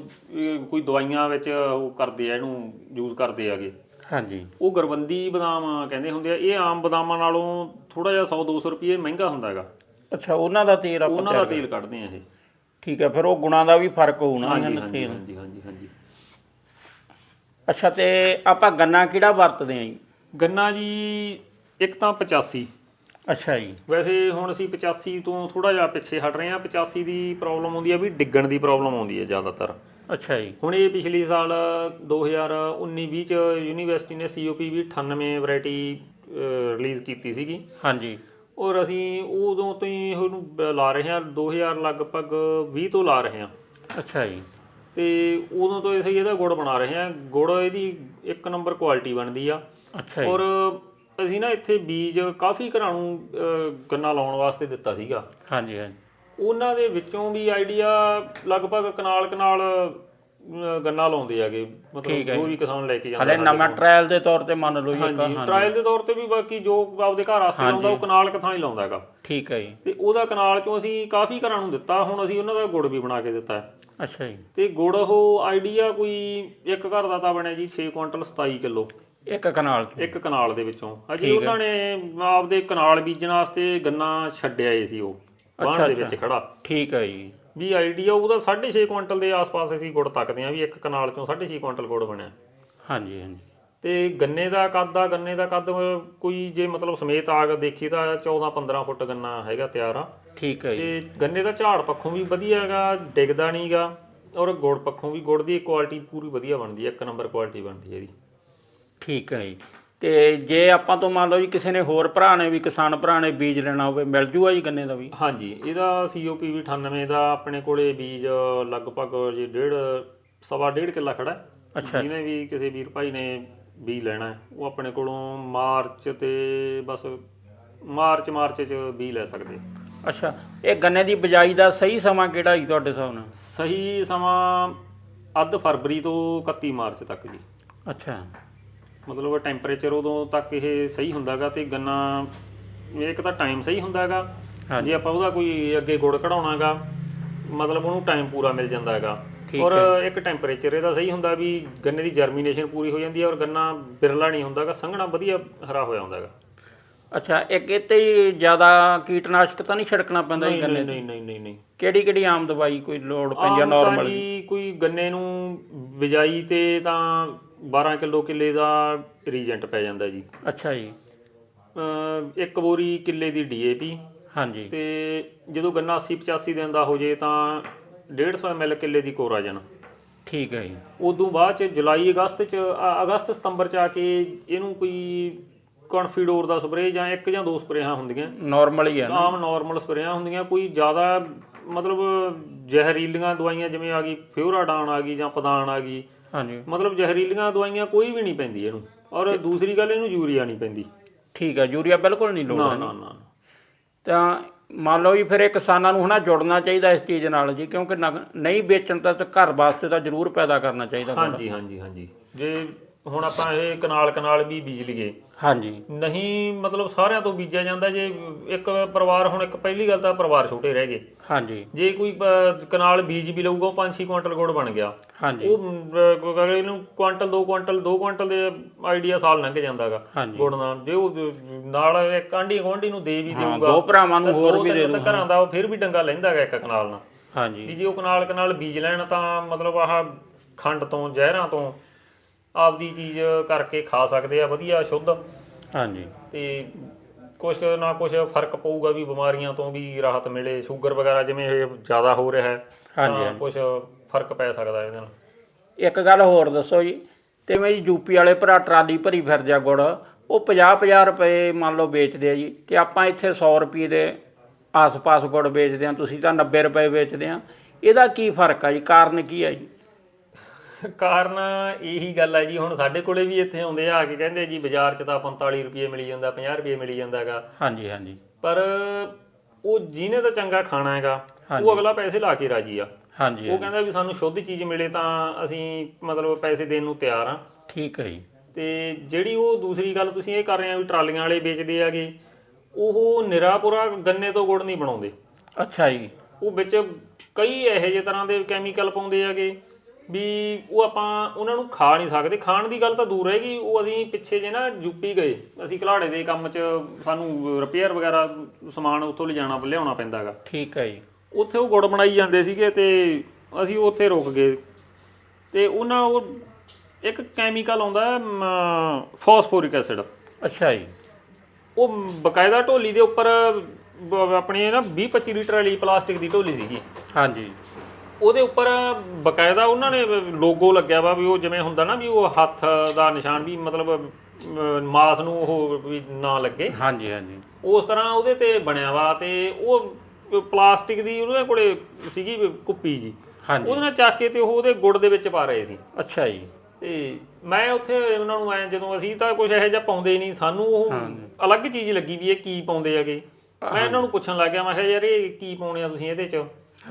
ਕੋਈ ਦਵਾਈਆਂ ਵਿੱਚ ਉਹ ਕਰਦੇ ਆ ਇਹਨੂੰ ਯੂਜ਼ ਕਰਦੇ ਆਗੇ ਹਾਂਜੀ। ਉਹ ਗੁਰਬੰਦੀ ਬਦਾਮ ਕਹਿੰਦੇ ਹੁੰਦੇ ਆ ਇਹ ਆਮ ਬਦਾਮਾਂ ਨਾਲੋਂ ਥੋੜਾ ਜਿਹਾ 100 200 ਰੁਪਏ ਮਹਿੰਗਾ ਹੁੰਦਾ ਹੈਗਾ। ਅੱਛਾ ਉਹਨਾਂ ਦਾ ਤੇਲ ਆਪਾਂ ਉਹਨਾਂ ਦਾ ਤੇਲ ਕੱਢਦੇ ਆ ਇਹ। ਠੀਕ ਹੈ ਫਿਰ ਉਹ ਗੁਣਾਂ ਦਾ ਵੀ ਫ਼ਰਕ ਹੋਣਾ ਤੇਲ। ਹਾਂਜੀ ਹਾਂਜੀ ਹਾਂਜੀ। ਅੱਛਾ ਤੇ ਆਪਾਂ ਗੰਨਾ ਕਿਹੜਾ ਵਰਤਦੇ ਆਂ ਜੀ? ਗੰਨਾ ਜੀ ਇੱਕ ਤਾਂ 85 ਅੱਛਾ ਜੀ। ਵੈਸੇ ਹੁਣ ਅਸੀਂ 85 ਤੋਂ ਥੋੜਾ ਜਿਹਾ ਪਿੱਛੇ ਹਟ ਰਹੇ ਹਾਂ 85 ਦੀ ਪ੍ਰੋਬਲਮ ਆਉਂਦੀ ਆ ਵੀ ਡਿੱਗਣ ਦੀ ਪ੍ਰੋਬਲਮ ਆਉਂਦੀ ਹੈ ਜ਼ਿਆਦਾਤਰ। ਅੱਛਾ ਜੀ। ਹੁਣ ਇਹ ਪਿਛਲੀ ਸਾਲ 2019-20 ਚ ਯੂਨੀਵਰਸਿਟੀ ਨੇ ਸੀਓਪੀ ਵੀ 98 ਵੈਰਾਈਟੀ ਰਿਲੀਜ਼ ਕੀਤੀ ਸੀਗੀ। ਹਾਂਜੀ। ਔਰ ਅਸੀਂ ਉਦੋਂ ਤੋਂ ਹੀ ਇਹਨੂੰ ਬ- ਲਾ ਰਹੇ ਹਾਂ 2000 ਲਗਭਗ 20 ਤੋਂ ਲਾ ਰਹੇ ਹਾਂ। ਅੱਛਾ ਜੀ। ਤੇ ਉਦੋਂ ਤੋਂ ਅਸੀਂ ਇਹਦਾ ਗੁੜ ਬਣਾ ਰਹੇ ਹਾਂ। ਗੁੜ ਇਹਦੀ ਇੱਕ ਨੰਬਰ ਕੁਆਲਿਟੀ ਬਣਦੀ ਆ। ਅੱਛਾ ਜੀ। ਔਰ ਅਸੀਂ ਨਾ ਇੱਥੇ ਬੀਜ ਕਾਫੀ ਘਰਾਂ ਨੂੰ ਅਹ, ਗੰਨਾ ਲਾਉਣ ਵਾਸਤੇ ਦਿੱਤਾ ਸੀਗਾ। ਹਾਂਜੀ ਹਾਂਜੀ। ਉਹਨਾਂ ਦੇ ਵਿੱਚੋਂ ਵੀ ਆਈਡੀਆ ਲਗਭਗ ਕਨਾਲ ਕਨਾਲ ਅਹ, ਗੰਨਾ ਲਾਉਂਦੇ ਆਗੇ ਮਤਲਬ ਜੋ ਵੀ ਕਿਸਾਨ ਲੈ ਕੇ ਜਾਂਦਾ ਹਲੇ ਨਵਾਂ ਟ੍ਰਾਇਲ ਦੇ ਤੌਰ ਤੇ ਮੰਨ ਲਓ ਜੀ ਇੱਕ ਹਾਂਜੀ। ਟ੍ਰਾਇਲ ਦੇ ਤੌਰ ਤੇ ਵੀ ਬਾਕੀ ਜੋ ਆਪਦੇ ਘਰ ਵਾਸਤੇ ਲਾਉਂਦਾ ਉਹ ਕਨਾਲ ਕਥਾਂ ਹੀ ਲਾਉਂਦਾ ਹੈਗਾ। ਠੀਕ ਹੈ ਜੀ। ਤੇ ਉਹਦਾ ਕਨਾਲ ਚੋਂ ਅਸੀਂ ਕਾਫੀ ਘਰਾਂ ਨੂੰ ਦਿੱਤਾ। ਹੁਣ ਅਸੀਂ ਉਹਨਾਂ ਦਾ ਗੁੜ ਵੀ ਬਣਾ ਕੇ ਦਿੱਤਾ। ਹੈ ਅੱਛਾ ਜੀ। ਤੇ ਗੁੜ ਉਹ ਆਈਡੀਆ ਕੋਈ ਇੱਕ ਘਰ ਦਾ ਤਾਂ ਬਣਿਆ ਜੀ 6 ਕੁਇੰਟਲ 27 ਕਿਲੋ। ਇੱਕ ਕਨਾਲ ਚ ਇੱਕ ਕਨਾਲ ਦੇ ਵਿੱਚੋਂ। ਅਜੇ ਉਹਨਾਂ ਨੇ ਆਪਦੇ ਕਨਾਲ ਬੀਜਣ ਵਾਸਤੇ ਗੰਨਾ ਛੱਡਿਆ ਏ ਸੀ ਉਹ। ਬਾਣ ਦੇ ਵਿੱਚ ਖੜਾ। ਠੀਕ ਹੈ ਜੀ। ਵੀ ਆਈਡੀਆ ਉਹਦਾ 6.5 ਕੁਇੰਟਲ ਦੇ ਆਸ-ਪਾਸ ਅਸੀਂ ਗੁੜ ਤੱਕਦੇ ਆ ਵੀ ਇੱਕ ਕਨਾਲ ਚੋਂ 6.5 ਕੁਇੰਟਲ ਗੁੜ ਬਣਿਆ। ਹਾਂਜੀ ਹਾਂਜੀ। ਤੇ ਗੰਨੇ ਦਾ ਕੱਦ ਆ ਗੰਨੇ ਦਾ ਕੱਦ ਕੋਈ ਜੇ ਮਤਲਬ ਸਮੇਤ ਆਗ ਦੇਖੀ ਤਾਂ 14-15 ਫੁੱਟ ਗੰਨਾ ਹੈਗਾ ਤਿਆਰ ਆ। ਠੀਕ ਹੈ ਜੀ। ਤੇ ਗੰਨੇ ਦਾ ਝਾੜ ਪੱਖੋਂ ਵੀ ਵਧੀਆ ਹੈਗਾ ਡਿੱਗਦਾ ਨਹੀਂਗਾ ਔਰ ਗੁੜ ਪੱਖੋਂ ਵੀ ਗੁੜ ਦੀ ਕੁਆਲਿਟੀ ਪੂਰੀ ਵਧੀਆ ਬਣਦੀ ਹੈ ਇੱਕ ਨੰਬਰ ਕੁਆਲਿਟੀ ਬਣਦੀ ਹੈ ਇਹਦੀ। ਠੀਕ ਹੈ ਜੀ। ਤੇ ਜੇ ਆਪਾਂ ਤੋਂ ਮੰਨ ਲਓ ਜੀ ਕਿਸੇ ਨੇ ਹੋਰ ਭਰਾ ਨੇ ਵੀ ਕਿਸਾਨ ਭਰਾ ਨੇ ਬੀਜ ਲੈਣਾ ਹੋਵੇ ਮਿਲ ਜੂਗਾ ਜੀ ਗੰਨੇ ਦਾ ਵੀ? ਹਾਂਜੀ ਇਹਦਾ COP ਵੀ 98 ਦਾ ਆਪਣੇ ਕੋਲੇ ਬੀਜ ਲਗਭਗ ਜੀ ਡੇਢ ਸਵਾ ਡੇਢ ਕਿੱਲਾ ਖੜਾ ਹੈ। ਅੱਛਾ। ਜਿਹਨੇ ਵੀ ਕਿਸੇ ਵੀਰ ਭਾਈ ਨੇ ਬੀਜ ਲੈਣਾ ਉਹ ਆਪਣੇ ਕੋਲੋਂ ਮਾਰਚ ਤੇ ਬਸ ਮਾਰਚ ਮਾਰਚ ਚ ਬੀਜ ਲੈ ਸਕਦੇ ਅੱਛਾ ਇਹ ਗੰਨੇ ਦੀ ਬਿਜਾਈ ਦਾ ਸਹੀ ਸਮਾਂ ਕਿਹੜਾ ਜੀ ਤੁਹਾਡੇ ਹਿਸਾਬ ਨਾਲ? ਸਹੀ ਸਮਾਂ ਅੱਧ ਫਰਵਰੀ ਤੋਂ 31 ਮਾਰਚ ਤੱਕ ਜੀ। ਅੱਛਾ। ਮਤਲਬ ਟੈਂਪਰੇਚਰ ਉਦੋਂ ਤੱਕ ਇਹ ਸਹੀ ਹੁੰਦਾਗਾ ਤੇ ਗੰਨਾ ਇੱਕ ਤਾਂ ਟਾਈਮ ਸਹੀ ਹੁੰਦਾਗਾ। ਜੇ ਆਪਾਂ ਉਹਦਾ ਕੋਈ ਅੱਗੇ ਗੁੜ ਕਢਾਉਣਾਗਾ ਮਤਲਬ ਉਹਨੂੰ ਟਾਈਮ ਪੂਰਾ ਮਿਲ ਜਾਂਦਾਗਾ। ਔਰ ਇੱਕ ਟੈਂਪਰੇਚਰ ਇਹਦਾ ਸਹੀ ਹੁੰਦਾ ਵੀ ਗੰਨੇ ਦੀ ਜਰਮੀਨੇਸ਼ਨ ਪੂਰੀ ਹੋ ਜਾਂਦੀ ਹੈ ਔਰ ਗੰਨਾ ਬਿਰਲਾ ਨਹੀਂ ਹੁੰਦਾਗਾ ਸੰਘਣਾ ਵਧੀਆ ਹਰਾ ਹੋਇਆ ਹੁੰਦਾਗਾ। ਅੱਛਾ ਇੱਕ ਇੱਥੇ ਹੀ ਜ਼ਿਆਦਾ ਕੀਟਨਾਸ਼ਕ ਤਾਂ ਨਹੀਂ ਛਿੜਕਣਾ ਪੈਂਦਾ ਜੀ ਗੰਨੇ ਨਹੀਂ ਨਹੀਂ ਨਹੀਂ ਨਹੀਂ ਕਿਹੜੀ ਕਿਹੜੀ ਆਮ ਦਵਾਈ ਕੋਈ ਲੋੜ ਪੈਂਦੀ ਆ ਤਾਂ ਨਾਰਮਲ ਜੀ ਕੋਈ ਗੰਨੇ ਨੂੰ ਬਿਜਾਈ ਤੇ ਤਾਂ 12 ਕਿਲੋ ਕਿੱਲੇ ਦਾ ਰੀਜੈਂਟ ਪੈ ਜਾਂਦਾ ਜੀ। ਅੱਛਾ ਜੀ। ਇੱਕ ਬੋਰੀ ਕਿੱਲੇ ਦੀ ਡੀਏਪੀ ਹਾਂਜੀ। ਤੇ ਜਦੋਂ ਗੰਨਾ 80 85 ਦਿਨ ਦਾ ਹੋ ਜੇ ਤਾਂ 150 ml ਕਿੱਲੇ ਦੀ ਕੋਰਾਜਨ ਠੀਕ ਹੈ ਜੀ। ਉਦੋਂ ਬਾਅਦ ਚ ਜੁਲਾਈ ਅਗਸਤ ਚ ਅ- ਅਗਸਤ ਸਤੰਬਰ ਚ ਆ ਕੇ ਇਹਨੂੰ ਕੋਈ ਕੌਨਫੀਡੋਰ ਦਾ ਸਪਰੇਅ ਜਾਂ ਇੱਕ ਜਾਂ ਦੋ ਸਪਰੇਆਂ ਹੁੰਦੀਆਂ। ਨਾਰਮਲ ਹੀ ਨਾ। ਆਮ ਨਾਰਮਲ ਸਪਰੇਆਂ ਹੁੰਦੀਆਂ। ਕੋਈ ਜ਼ਿਆਦਾ ਮਤਲਬ ਜ਼ਹਿਰੀਲੀਆਂ ਦਵਾਈਆਂ ਜਿਵੇਂ ਆ ਗਈ ਫਿਓਰਾਡਾਨ ਆ ਗਈ ਜਾਂ ਪਦਾਨ ਆ ਗਈ ਹਾਂਜੀ। ਮਤਲਬ ਜ਼ਹਿਰੀਲੀਆਂ ਦਵਾਈਆਂ ਕੋਈ ਵੀ ਨਹੀਂ ਪੈਂਦੀ ਇਹਨੂੰ। ਔਰ ਦੂਸਰੀ ਗੱਲ ਇਹਨੂੰ ਯੂਰੀਆ ਨਹੀਂ ਪੈਂਦੀ। ਠੀਕ ਹੈ ਯੂਰੀਆ ਬਿਲਕੁਲ ਨਹੀਂ ਲੋੜ ਨਾ ਨਾ ਨਾ ਤਾਂ ਮੰਨ ਲਓ ਜੀ ਫਿਰ ਇਹ ਕਿਸਾਨਾਂ ਨੂੰ ਹਨਾ ਜੁੜਨਾ ਚਾਹੀਦਾ ਇਸ ਚੀਜ਼ ਨਾਲ ਜੀ ਕਿਉਂਕਿ ਨਹੀਂ ਵੇਚਣ ਤਾਂ ਘਰ ਵਾਸਤੇ ਤਾਂ ਜ਼ਰੂਰ ਪੈਦਾ ਕਰਨਾ ਚਾਹੀਦਾ। ਹਾਂਜੀ ਹਾਂਜੀ ਹਾਂਜੀ। ਜੇ ਹੁਣ ਆਪਾਂ ਇਹ ਕਨਾਲ ਕਨਾਲ ਵੀ ਬੀਜ ਲਈਏ। ਹਾਂਜੀ। ਨਹੀਂ ਮਤਲਬ ਸਾਰਿਆਂ ਤੋਂ ਬੀਜਿਆ ਜਾਂਦਾ ਜੇ ਇੱਕ ਪਰਿਵਾਰ ਹੁਣ ਇੱਕ ਪਹਿਲੀ ਗੱਲ ਤਾਂ ਪਰਿਵਾਰ ਛੋਟੇ ਰਹਿ ਗਏ। ਹਾਂਜੀ। ਜੇ ਕੋਈ ਕਨਾਲ ਬੀਜ ਵੀ ਲਊਗਾ ਉਹ 5-6 ਕੁਇੰਟਲ ਗੁੜ ਬਣ ਗਿਆ। ਹਾਂਜੀ। ਉਹ ਅਗਲੇ ਨੂੰ ਕੁਇੰਟਲ 2 ਕੁਇੰਟਲ 2 ਕੁਇੰਟਲ ਦੇ ਆਈਡੀਆ ਸਾਲ ਲੰਘ ਜਾਂਦਾਗਾ ਹਾਂਜੀ। ਗੁੜ ਨਾਲ। ਜੇ ਉਹ ਨਾਲ ਇੱਕ ਆਂਢੀ ਗੁਆਂਢੀ ਨੂੰ ਦੇ ਵੀ ਹਾਂ ਦੇਊਗਾ ਦੋ ਭਰਾਵਾਂ ਨੂੰ ਹੋਰ ਦੋ ਵੀ ਦੇ ਤਿੰਨ ਤਾਂ ਘਰਾਂ ਦਾ ਉਹ ਫਿਰ ਵੀ ਡੰਗਾ ਲੈਂਦਾਗਾ ਇੱਕ ਕਨਾਲ ਨਾਲ। ਹਾਂਜੀ। ਵੀ ਜੇ ਉਹ ਕਨਾਲ ਕਨਾਲ ਬੀਜ ਲੈਣ ਤਾਂ ਮਤਲਬ ਆਹ ਖੰਡ ਤੋਂ ਜ਼ਹਿਰਾਂ ਤੋਂ ਆਪਦੀ ਚੀਜ਼ ਕਰਕੇ ਖਾ ਸਕਦੇ ਆ ਵਧੀਆ ਸ਼ੁੱਧ। ਹਾਂਜੀ। ਤੇ ਕੁਛ ਨਾ ਕੁਛ ਫ਼ਰਕ ਪਊਗਾ ਵੀ ਬਿਮਾਰੀਆਂ ਤੋਂ ਵੀ ਰਾਹਤ ਮਿਲੇ ਸ਼ੂਗਰ ਵਗੈਰਾ ਜਿਵੇਂ ਇਹ ਜ਼ਿਆਦਾ ਹੋ ਰਿਹਾ ਹੈ ਹਾਂਜੀ, ਤਾਂ ਕੁਛ ਫ਼ਰਕ ਪੈ ਸਕਦਾ ਇਹਦੇ ਨਾਲ। ਇੱਕ ਗੱਲ ਹੋਰ ਦੱਸੋ ਜੀ ਤੇ ਮੈਂ ਜੀ ਯੂਪੀ ਵਾਲੇ ਭਰਾ ਟਰਾਲੀ ਭਰੀ ਫਿਰਦੇ ਆ ਗੁੜ ਉਹ 50 50 ਰੁਪਏ ਮੰਨ ਲਓ ਵੇਚਦੇ ਆ ਜੀ ਤੇ ਆਪਾਂ ਇੱਥੇ 100 ਰੁਪਏ ਦੇ ਆਸ-ਪਾਸ ਗੁੜ ਵੇਚਦੇ ਆ ਤੁਸੀਂ ਤਾਂ 90 ਰੁਪਏ ਵੇਚਦੇ ਆ। ਇਹਦਾ ਕੀ ਫ਼ਰਕ ਆ ਜੀ ਕਾਰਨ ਕੀ ਆ ਜੀ? ਕਾਰਨ ਇਹੀ ਗੱਲ ਹੈ ਜੀ ਹੁਣ ਸਾਡੇ ਕੋਲੇ ਵੀ ਇੱਥੇ ਆਉਂਦੇ ਆ ਆ ਕੇ ਕਹਿੰਦੇ ਜੀ ਬਾਜ਼ਾਰ 'ਚ ਤਾਂ 45 ਰੁਪਏ ਮਿਲੀ ਜਾਂਦਾ 50 ਰੁਪਏ ਮਿਲੀ ਜਾਂਦਾਗਾ ਹਾਂਜੀ ਹਾਂਜੀ। ਪਰ ਉਹ ਜਿਹਨੇ ਤਾਂ ਚੰਗਾ ਖਾਣਾ ਹੈਗਾ ਉਹ ਅਗਲਾ ਪੈਸੇ ਲਾ ਕੇ ਰਾਜੀ ਆ। ਹਾਂਜੀ ਉਹ ਕਹਿੰਦਾ ਵੀ ਸਾਨੂੰ ਸ਼ੁੱਧ ਚੀਜ਼ ਮਿਲੇ ਤਾਂ ਅਸੀਂ ਮਤਲਬ ਪੈਸੇ ਦੇਣ ਨੂੰ ਤਿਆਰ ਆ। ਠੀਕ ਹੈ ਜੀ। ਤੇ ਜਿਹੜੀ ਉਹ ਦੂਸਰੀ ਗੱਲ ਤੁਸੀਂ ਇਹ ਕਰ ਰਹੇ ਆ ਵੀ ਟਰਾਲੀਆਂ ਵਾਲੇ ਵੇਚਦੇ ਆਗੇ ਉਹ ਨਿਰਾਪੁਰਾ ਗੰਨੇ ਤੋਂ ਗੁੜ ਨਹੀਂ ਬਣਾਉਂਦੇ। ਅੱਛਾ ਜੀ। ਉਹ ਵਿੱਚ ਕਈ ਇਹੋ ਜਿਹੇ ਤਰ੍ਹਾਂ ਦੇ ਕੈਮੀਕਲ ਪਾਉਂਦੇ ਆਗੇ। ਵੀ ਉਹ ਆਪਾਂ ਉਹਨਾਂ ਨੂੰ ਖਾ ਨਹੀਂ ਸਕਦੇ। ਖਾਣ ਦੀ ਗੱਲ ਤਾਂ ਦੂਰ ਰਹੇਗੀ ਉਹ ਅਸੀਂ ਪਿੱਛੇ ਜੇ ਨਾ ਯੂਪੀ ਗਏ। ਅਸੀਂ ਘਲਾੜੇ ਦੇ ਕੰਮ 'ਚ ਸਾਨੂੰ ਰਿਪੇਅਰ ਵਗੈਰਾ ਸਮਾਨ ਉੱਥੋਂ ਲਿਜਾਣਾ ਲਿਆਉਣਾ ਪੈਂਦਾਗਾ। ਠੀਕ ਹੈ ਜੀ। ਉੱਥੇ ਉਹ ਗੁੜ ਬਣਾਈ ਜਾਂਦੇ ਸੀਗੇ ਤੇ ਅਸੀਂ ਉੱਥੇ ਰੁਕ ਗਏ। ਤੇ ਉਹਨਾਂ ਉਹ ਇੱਕ ਕੈਮੀਕਲ ਆਉਂਦਾ ਫਾਸਫੋਰਿਕ ਐਸਿਡ ਅੱਛਾ ਜੀ। ਉਹ ਬਕਾਇਦਾ ਢੋਲੀ ਦੇ ਉੱਪਰ ਆਪਣੀ ਨਾ 20 25 ਲੀਟਰ ਵਾਲੀ ਪਲਾਸਟਿਕ ਦੀ ਢੋਲੀ ਸੀਗੀ। ਹਾਂਜੀ। ਉਹਦੇ ਉੱਪਰ ਬਕਾਇਦਾ ਉਹਨਾਂ ਨੇ ਲੋਗੋ ਲੱਗਿਆ ਵਾ ਵੀ ਉਹ ਜਿਵੇਂ ਹੁੰਦਾ ਨਾ ਵੀ ਉਹ ਹੱਥ ਦਾ ਨਿਸ਼ਾਨ ਵੀ ਮਤਲਬ ਮਾਸ ਨੂੰ ਉਹ ਵੀ ਨਾ ਲੱਗੇ। ਹਾਂਜੀ ਹਾਂਜੀ। ਉਸ ਤਰ੍ਹਾਂ ਉਹਦੇ ਤੇ ਬਣਿਆ ਵਾ ਤੇ ਉਹ ਪਲਾਸਟਿਕ ਦੀ ਉਹਦੇ ਕੋਲੇ ਸੀਗੀ ਕੁੱਪੀ ਜੀ। ਹਾਂਜੀ। ਉਹਦੇ ਨਾਲ ਚੱਕ ਕੇ ਤੇ ਉਹ ਉਹਦੇ ਗੁੜ ਦੇ ਵਿੱਚ ਪਾ ਰਹੇ ਸੀ। ਅੱਛਾ ਜੀ। ਤੇ ਮੈਂ ਉੱਥੇ ਉਹਨਾਂ ਨੂੰ ਐ ਜਦੋਂ ਅਸੀਂ ਤਾਂ ਕੁਝ ਇਹੋ ਜਿਹਾ ਪਾਉਂਦੇ ਨਹੀਂ ਸਾਨੂੰ ਉਹ ਅਲੱਗ ਚੀਜ਼ ਲੱਗੀ ਵੀ ਇਹ ਕੀ ਪਾਉਂਦੇ ਹੈਗੇ। ਮੈਂ ਇਹਨਾਂ ਨੂੰ ਪੁੱਛਣ ਲੱਗ ਗਿਆ ਮੈਂ ਕਿਹਾ ਯਾਰ ਇਹ ਕੀ ਪਾਉਣੇ ਆ ਤੁਸੀਂ ਇਹਦੇ 'ਚ?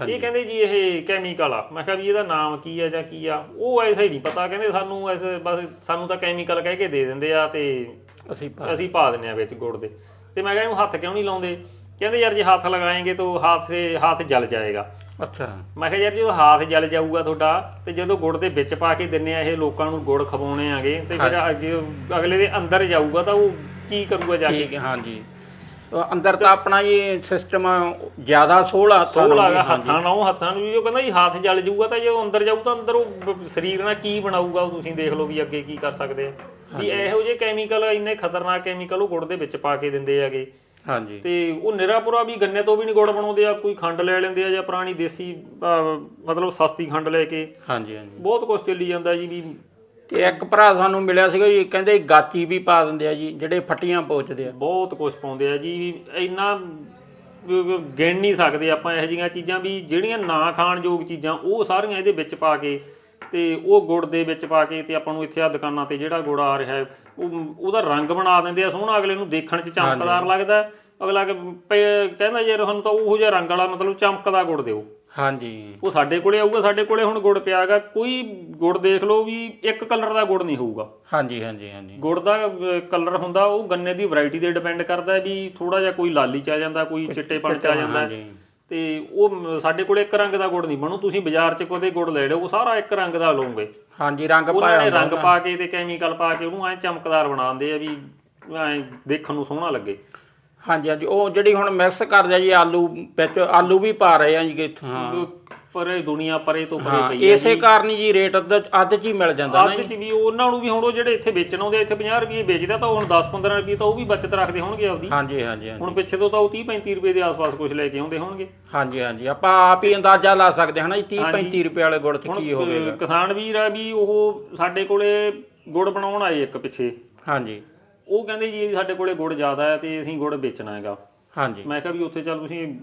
ਇਹ ਕਹਿੰਦੇ ਜੀ ਇਹ ਕੈਮੀਕਲ ਆ। ਮੈਂ ਕਿਹਾ ਵੀ ਇਹਦਾ ਨਾਮ ਕੀ ਆ ਜਾਂ ਕੀ ਆ? ਉਹ ਐਸਾ ਹੀ ਨਹੀਂ ਪਤਾ। ਕਹਿੰਦੇ ਸਾਨੂੰ ਐਸੇ ਬਸ ਸਾਨੂੰ ਤਾਂ ਕੈਮੀਕਲ ਕਹਿ ਕੇ ਦੇ ਦਿੰਦੇ ਆ ਤੇ ਅਸੀਂ ਪਾ- ਅਸੀਂ ਪਾ ਦਿੰਨੇ ਆ ਵਿੱਚ ਗੁੜ ਦੇ। ਤੇ ਮੈਂ ਕਿਹਾ ਇਹਨੂੰ ਹੱਥ ਕਿਉਂ ਨਹੀਂ ਲਾਉਂਦੇ? ਕਹਿੰਦੇ ਯਾਰ ਜੇ ਹੱਥ ਲਗਾਏਂਗੇ ਤਾਂ ਹੱਥ ਸੇ ਹੱਥ ਜਲ ਜਾਏਗਾ। ਅੱਛਾ। ਮੈਂ ਕਿਹਾ ਯਾਰ ਜਦੋਂ ਹੱਥ ਜਲ ਜਾਊਗਾ ਤੁਹਾਡਾ ਤੇ ਜਦੋਂ ਗੁੜ ਦੇ ਵਿੱਚ ਪਾ ਕੇ ਦਿੰਨੇ ਆ ਇਹ ਲੋਕਾਂ ਨੂੰ ਗੁੜ ਖਵਾਉਣੇ ਆਗੇ ਤੇ ਫਿਰ ਅੱਗੇ ਅਗਲੇ ਦੇ ਅੰਦਰ ਜਾਊਗਾ ਤਾਂ ਉਹ ਕੀ ਕਰੂਗਾ ਜਾ ਕੇ? ਹਾਂਜੀ। ਅੰਦਰ ਤਾਂ ਆਪਣਾ ਇਹ ਸਿਸਟਮ ਜ਼ਿਆਦਾ ਸੋਹਲਾ ਸੋਲ ਆਗਾ ਹੱਥਾਂ ਨਾਲ ਉਹ ਹੱਥਾਂ ਨੂੰ ਵੀ ਉਹ ਕਹਿੰਦਾ ਜੀ ਹੱਥ ਜਲ ਜਾਊਗਾ ਤਾਂ ਜਦੋਂ ਅੰਦਰ ਜਾਊ ਤਾਂ ਅੰਦਰ ਉਹ ਬ- ਸਰੀਰ ਨਾਲ ਕੀ ਬਣਾਊਗਾ ਉਹ ਤੁਸੀਂ ਦੇਖ ਲਓ ਵੀ ਅੱਗੇ ਕੀ ਕਰ ਸਕਦੇ ਆ ਵੀ ਇਹੋ ਜਿਹੇ ਕੈਮੀਕਲ ਇੰਨੇ ਖਤਰਨਾਕ ਕੈਮੀਕਲ ਉਹ ਗੁੜ ਦੇ ਵਿੱਚ ਪਾ ਕੇ ਦਿੰਦੇ ਆਗੇ ਹਾਂਜੀ। ਤੇ ਉਹ ਨਿਰਾਪੁਰਾ ਵੀ ਗੰਨੇ ਤੋਂ ਵੀ ਨਹੀਂ ਗੁੜ ਬਣਾਉਂਦੇ ਆ ਕੋਈ ਖੰਡ ਲੈ ਲੈਂਦੇ ਆ ਜਾਂ ਪੁਰਾਣੀ ਦੇਸੀ ਅਹ, ਮਤਲਬ ਸਸਤੀ ਖੰਡ ਲੈ ਕੇ। ਹਾਂਜੀ ਹਾਂਜੀ। ਬਹੁਤ ਕੁਝ ਚੱਲੀ ਜਾਂਦਾ ਜੀ ਵੀ ਤੇ ਇੱਕ ਭਰਾ ਸਾਨੂੰ ਮਿਲਿਆ ਸੀਗਾ ਜੀ ਕਹਿੰਦੇ ਗਾਚੀ ਵੀ ਪਾ ਦਿੰਦੇ ਆ ਜੀ ਜਿਹੜੇ ਫੱਟੀਆਂ ਪੋਚਦੇ ਆ। ਬਹੁਤ ਕੁਝ ਪਾਉਂਦੇ ਆ ਜੀ ਇੰਨਾ ਗਿਣ ਨਹੀਂ ਸਕਦੇ ਆਪਾਂ ਇਹੋ ਜਿਹੀਆਂ ਚੀਜ਼ਾਂ ਵੀ ਜਿਹੜੀਆਂ ਨਾ ਖਾਣ ਯੋਗ ਚੀਜ਼ਾਂ ਉਹ ਸਾਰੀਆਂ ਇਹਦੇ ਵਿੱਚ ਪਾ ਕੇ ਤੇ ਉਹ ਗੁੜ ਦੇ ਵਿੱਚ ਪਾ ਕੇ ਤੇ ਆਪਾਂ ਨੂੰ ਇੱਥੇ ਆ ਦੁਕਾਨਾਂ ਤੇ ਜਿਹੜਾ ਗੁੜ ਆ ਰਿਹਾ ਉਹ ਉਹਦਾ ਰੰਗ ਬਣਾ ਦਿੰਦੇ ਆ ਸੋਹਣਾ ਅਗਲੇ ਨੂੰ ਦੇਖਣ 'ਚ ਚਮਕਦਾਰ ਲੱਗਦਾ। ਅਗਲਾ ਕਹਿੰਦਾ ਯਾਰ ਸਾਨੂੰ ਤਾਂ ਉਹੋ ਜਿਹਾ ਰੰਗ ਵਾਲਾ ਮਤਲਬ ਚਮਕਦਾ ਗੁੜ ਦਿਓ। ਹਾਂਜੀ। ਉਹ ਸਾਡੇ ਕੋਲੇ ਆਊਗਾ ਸਾਡੇ ਕੋਲੇ ਹੁਣ ਗੁੜ ਪਿਆ ਹੈਗਾ ਕੋਈ ਗੁੜ ਦੇਖ ਲਓ ਵੀ ਇੱਕ ਕਲਰ ਦਾ ਗੁੜ ਨਹੀਂ ਹੋਊਗਾ। ਹਾਂਜੀ ਹਾਂਜੀ ਹਾਂਜੀ। ਗੁੜ ਦਾ ਕਲਰ ਹੁੰਦਾ ਉਹ ਗੰਨੇ ਦੀ ਵੈਰਾਈਟੀ ਤੇ ਡਿਪੈਂਡ ਕਰਦਾ ਹੈ ਵੀ ਥੋੜਾ ਜਿਹਾ ਕੋਈ ਲਾਲੀ ਚ ਆ ਜਾਂਦਾ ਕੋਈ ਚਿੱਟੇਪਣ ਚ ਆ ਜਾਂਦਾ। ਹੈ। ਹਾਂਜੀ। ਤੇ ਉਹ ਸਾਡੇ ਕੋਲੇ ਇੱਕ ਰੰਗ ਦਾ ਗੁੜ ਨਹੀਂ। ਬਣੂ ਤੁਸੀਂ ਬਾਜ਼ਾਰ ਚ ਕੋਦੇ ਗੁੜ ਲੈ ਲਿਓ ਉਹ ਸਾਰਾ ਇੱਕ ਰੰਗ ਦਾ ਲਓਗੇ ਹਾਂਜੀ ਰੰਗ ਉਹਨਾਂ ਪਾਇਆ ਨੇ ਰੰਗ ਪਾ ਕੇ ਤੇ ਕੈਮੀਕਲ ਪਾ ਕੇ ਉਹਨੂੰ ਐ ਚਮਕਦਾਰ ਬਣਾ ਦਿੰਦੇ ਆ ਵੀ ਐ ਦੇਖਣ ਨੂੰ ਸੋਹਣਾ ਲੱਗੇ। ਹਾਂਜੀ ਹਾਂਜੀ। ਉਹ ਜਿਹੜੀ ਹੁਣ ਮਿਕਸ ਕਰਦੇ ਆ ਜੀ ਆਲੂ ਵਿੱਚ ਆਲੂ ਵੀ ਪਾ ਰਹੇ ਆ ਜੀ ਹਾਂ। ਪਰੇ ਦੁਨੀਆ ਪਰੇ ਤੋਂ ਪਰੇ ਹਾਂ ਪਈ ਹੈ ਇਸੇ ਕਾਰਨ ਜੀ ਰੇਟ ਅੱਧ ਅੱਧ ਚ ਹੀ ਮਿਲ ਜਾਂਦਾ ਨਾ ਅੱਧ ਚ ਵੀ ਉਹਨਾਂ ਨੂੰ ਵੀ ਹੁਣ ਉਹ ਜਿਹੜੇ ਇੱਥੇ ਵੇਚਣ ਆਉਂਦੇ ਆ, ਇੱਥੇ 50 ਰੁਪਏ ਵੇਚਦਾ ਤਾਂ ਹੁਣ 10-15 ਰੁਪਏ ਤਾਂ ਉਹ ਵੀ ਬਚਤ ਰੱਖਦੇ ਹੋਣਗੇ ਆਪਦੀ। ਹਾਂਜੀ ਹਾਂਜੀ ਹਾਂਜੀ। ਹੁਣ ਪਿੱਛੇ ਤੋਂ ਤਾਂ ਉਹ 30-35 ਰੁਪਏ ਦੇ ਆਸ-ਪਾਸ ਕੁਝ ਲੈ ਕੇ ਆਉਂਦੇ ਹੋਣਗੇ। ਹਾਂਜੀ ਹਾਂਜੀ। ਆਪਾਂ ਆਪ ਹੀ ਅੰਦਾਜ਼ਾ ਲਾ ਸਕਦੇ ਹਾਂ ਨਾ ਜੀ 30 35 ਰੁਪਏ ਵਾਲੇ ਗੁੜ ਚ ਕੀ ਹੋਵੇਗਾ। ਅਹ ਕਿਸਾਨ ਵੀਰ ਆ ਵੀ ਉਹ ਸਾਡੇ ਕੋਲੇ ਗੁੜ ਬਣਾਉਣ ਆਏ ਇੱਕ ਪਿੱਛੇ। ਹਾਂਜੀ। ਉਹ ਕਹਿੰਦੇ ਜੀ ਸਾਡੇ ਕੋਲੇ ਗੁੜ ਜ਼ਿਆਦਾ ਹੈ ਤੇ ਅਸੀਂ ਗੁੜ ਵੇਚਣਾ ਹੈਗਾ। ਹਾਂਜੀ। ਮੈਂ ਕਿਹਾ ਵੀ ਉੱਥੇ ਚੱਲ ਤੁਸੀਂ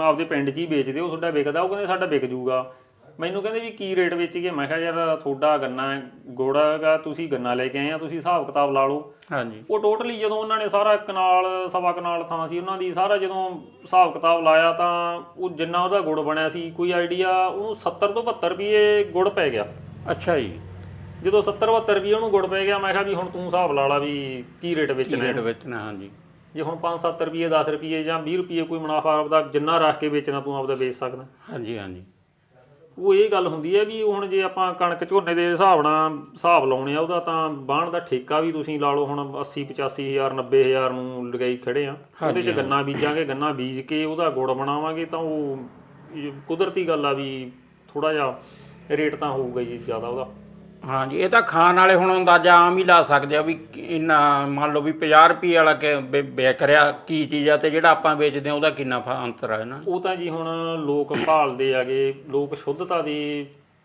ਆਪਦੇ ਪਿੰਡ 'ਚ ਹੀ ਵੇਚਦੇ ਹੋ ਤੁਹਾਡਾ ਵਿਕਦਾ ਉਹ ਕਹਿੰਦੇ ਸਾਡਾ ਵਿਕ ਜੂਗਾ। ਮੈਨੂੰ ਕਹਿੰਦੇ ਵੀ ਕੀ ਰੇਟ ਵੇਚੀਏ? ਮੈਂ ਕਿਹਾ ਯਾਰ ਤੁਹਾਡਾ ਗੰਨਾ ਹੈ, ਗੁੜ ਹੈਗਾ ਤੁਸੀਂ ਗੰਨਾ ਲੈ ਕੇ ਆਏ ਆ ਤੁਸੀਂ ਹਿਸਾਬ ਕਿਤਾਬ ਲਾ ਲਓ। ਹਾਂਜੀ। ਉਹ ਟੋਟਲੀ ਜਦੋਂ ਉਹਨਾਂ ਨੇ ਸਾਰਾ ਕਨਾਲ ਸਵਾ ਕਨਾਲ ਥਾਂ ਸੀ ਉਹਨਾਂ ਦੀ ਸਾਰਾ ਜਦੋਂ ਹਿਸਾਬ ਕਿਤਾਬ ਲਾਇਆ ਤਾਂ ਉਹ ਜਿੰਨਾ ਉਹਦਾ ਗੁੜ ਬਣਿਆ ਸੀ ਕੋਈ ਆਈਡੀਆ ਉਹਨੂੰ 70 ਤੋਂ 72 ਰੁਪਏ ਗੁੜ ਪੈ ਗਿਆ। ਅੱਛਾ ਜੀ। ਜਦੋਂ 70 72 ਰੁਪਏ ਉਹਨੂੰ ਗੁੜ ਪੈ ਗਿਆ ਮੈਂ ਕਿਹਾ ਵੀ ਹੁਣ ਤੂੰ ਹਿਸਾਬ ਲਾ ਲਾ ਵੀ ਕੀ ਰੇਟ ਵੇਚਣਾ ਰੇਟ। ਵੇਚਣਾ ਹਾਂਜੀ। ਜੇ ਹੁਣ 5-7 ਰੁਪਏ 10 ਰੁਪਏ ਜਾਂ 20 ਰੁਪਏ ਕੋਈ ਮੁਨਾਫਾ ਆਪਦਾ ਜਿੰਨਾ ਰੱਖ ਕੇ ਵੇਚਣਾ ਤੂੰ ਆਪਦਾ ਵੇਚ ਸਕਦਾ। ਹਾਂਜੀ ਹਾਂਜੀ। ਉਹ ਇਹ ਗੱਲ ਹੁੰਦੀ ਹੈ ਵੀ ਹੁਣ ਜੇ ਆਪਾਂ ਕਣਕ ਝੋਨੇ ਦੇ ਹਿਸਾਬ ਨਾਲ ਹਿਸਾਬ ਲਾਉਣੇ ਆ ਉਹਦਾ ਤਾਂ ਬਾਣ ਦਾ ਠੇਕਾ ਵੀ ਤੁਸੀਂ ਲਾ ਲਓ ਹੁਣ 80 85000 90000 ਨੂੰ ਲਗਾਈ ਖੜੇ ਆ। ਉਹਦੇ ਚ ਗੰਨਾ ਬੀਜਾਂਗੇ ਗੰਨਾ ਬੀਜ ਕੇ ਉਹਦਾ ਗੁੜ ਬਣਾਵਾਂਗੇ ਤਾਂ ਉਹ ਕੁਦਰਤੀ ਗੱਲ ਆ ਵੀ ਥੋੜਾ ਜਿਹਾ ਰੇਟ ਤਾਂ ਹੋਊਗਾ ਜੀ ਜ਼ਿਆਦਾ ਉਹਦਾ। ਹਾਂਜੀ ਇਹ ਤਾਂ ਖਾਣ ਵਾਲੇ ਹੁਣ ਅੰਦਾਜ਼ਾ ਆਮ ਹੀ ਲਾ ਸਕਦੇ ਆ ਵੀ ਇੰਨਾ ਮੰਨ ਲਓ ਵੀ 50 ਰੁਪਏ ਵਾਲਾ ਕਿ ਵੇ- ਵਿਕ ਰਿਹਾ ਕੀ ਚੀਜ਼ ਆ ਤੇ ਜਿਹੜਾ ਆਪਾਂ ਵੇਚਦੇ ਆ ਉਹਦਾ ਕਿੰਨਾ ਅੰਤਰ ਹੈ ਨਾ? ਉਹ ਤਾਂ ਜੀ ਹੁਣ ਲੋਕ ਭਾਲਦੇ ਆਗੇ ਲੋਕ ਸ਼ੁੱਧਤਾ ਦੇ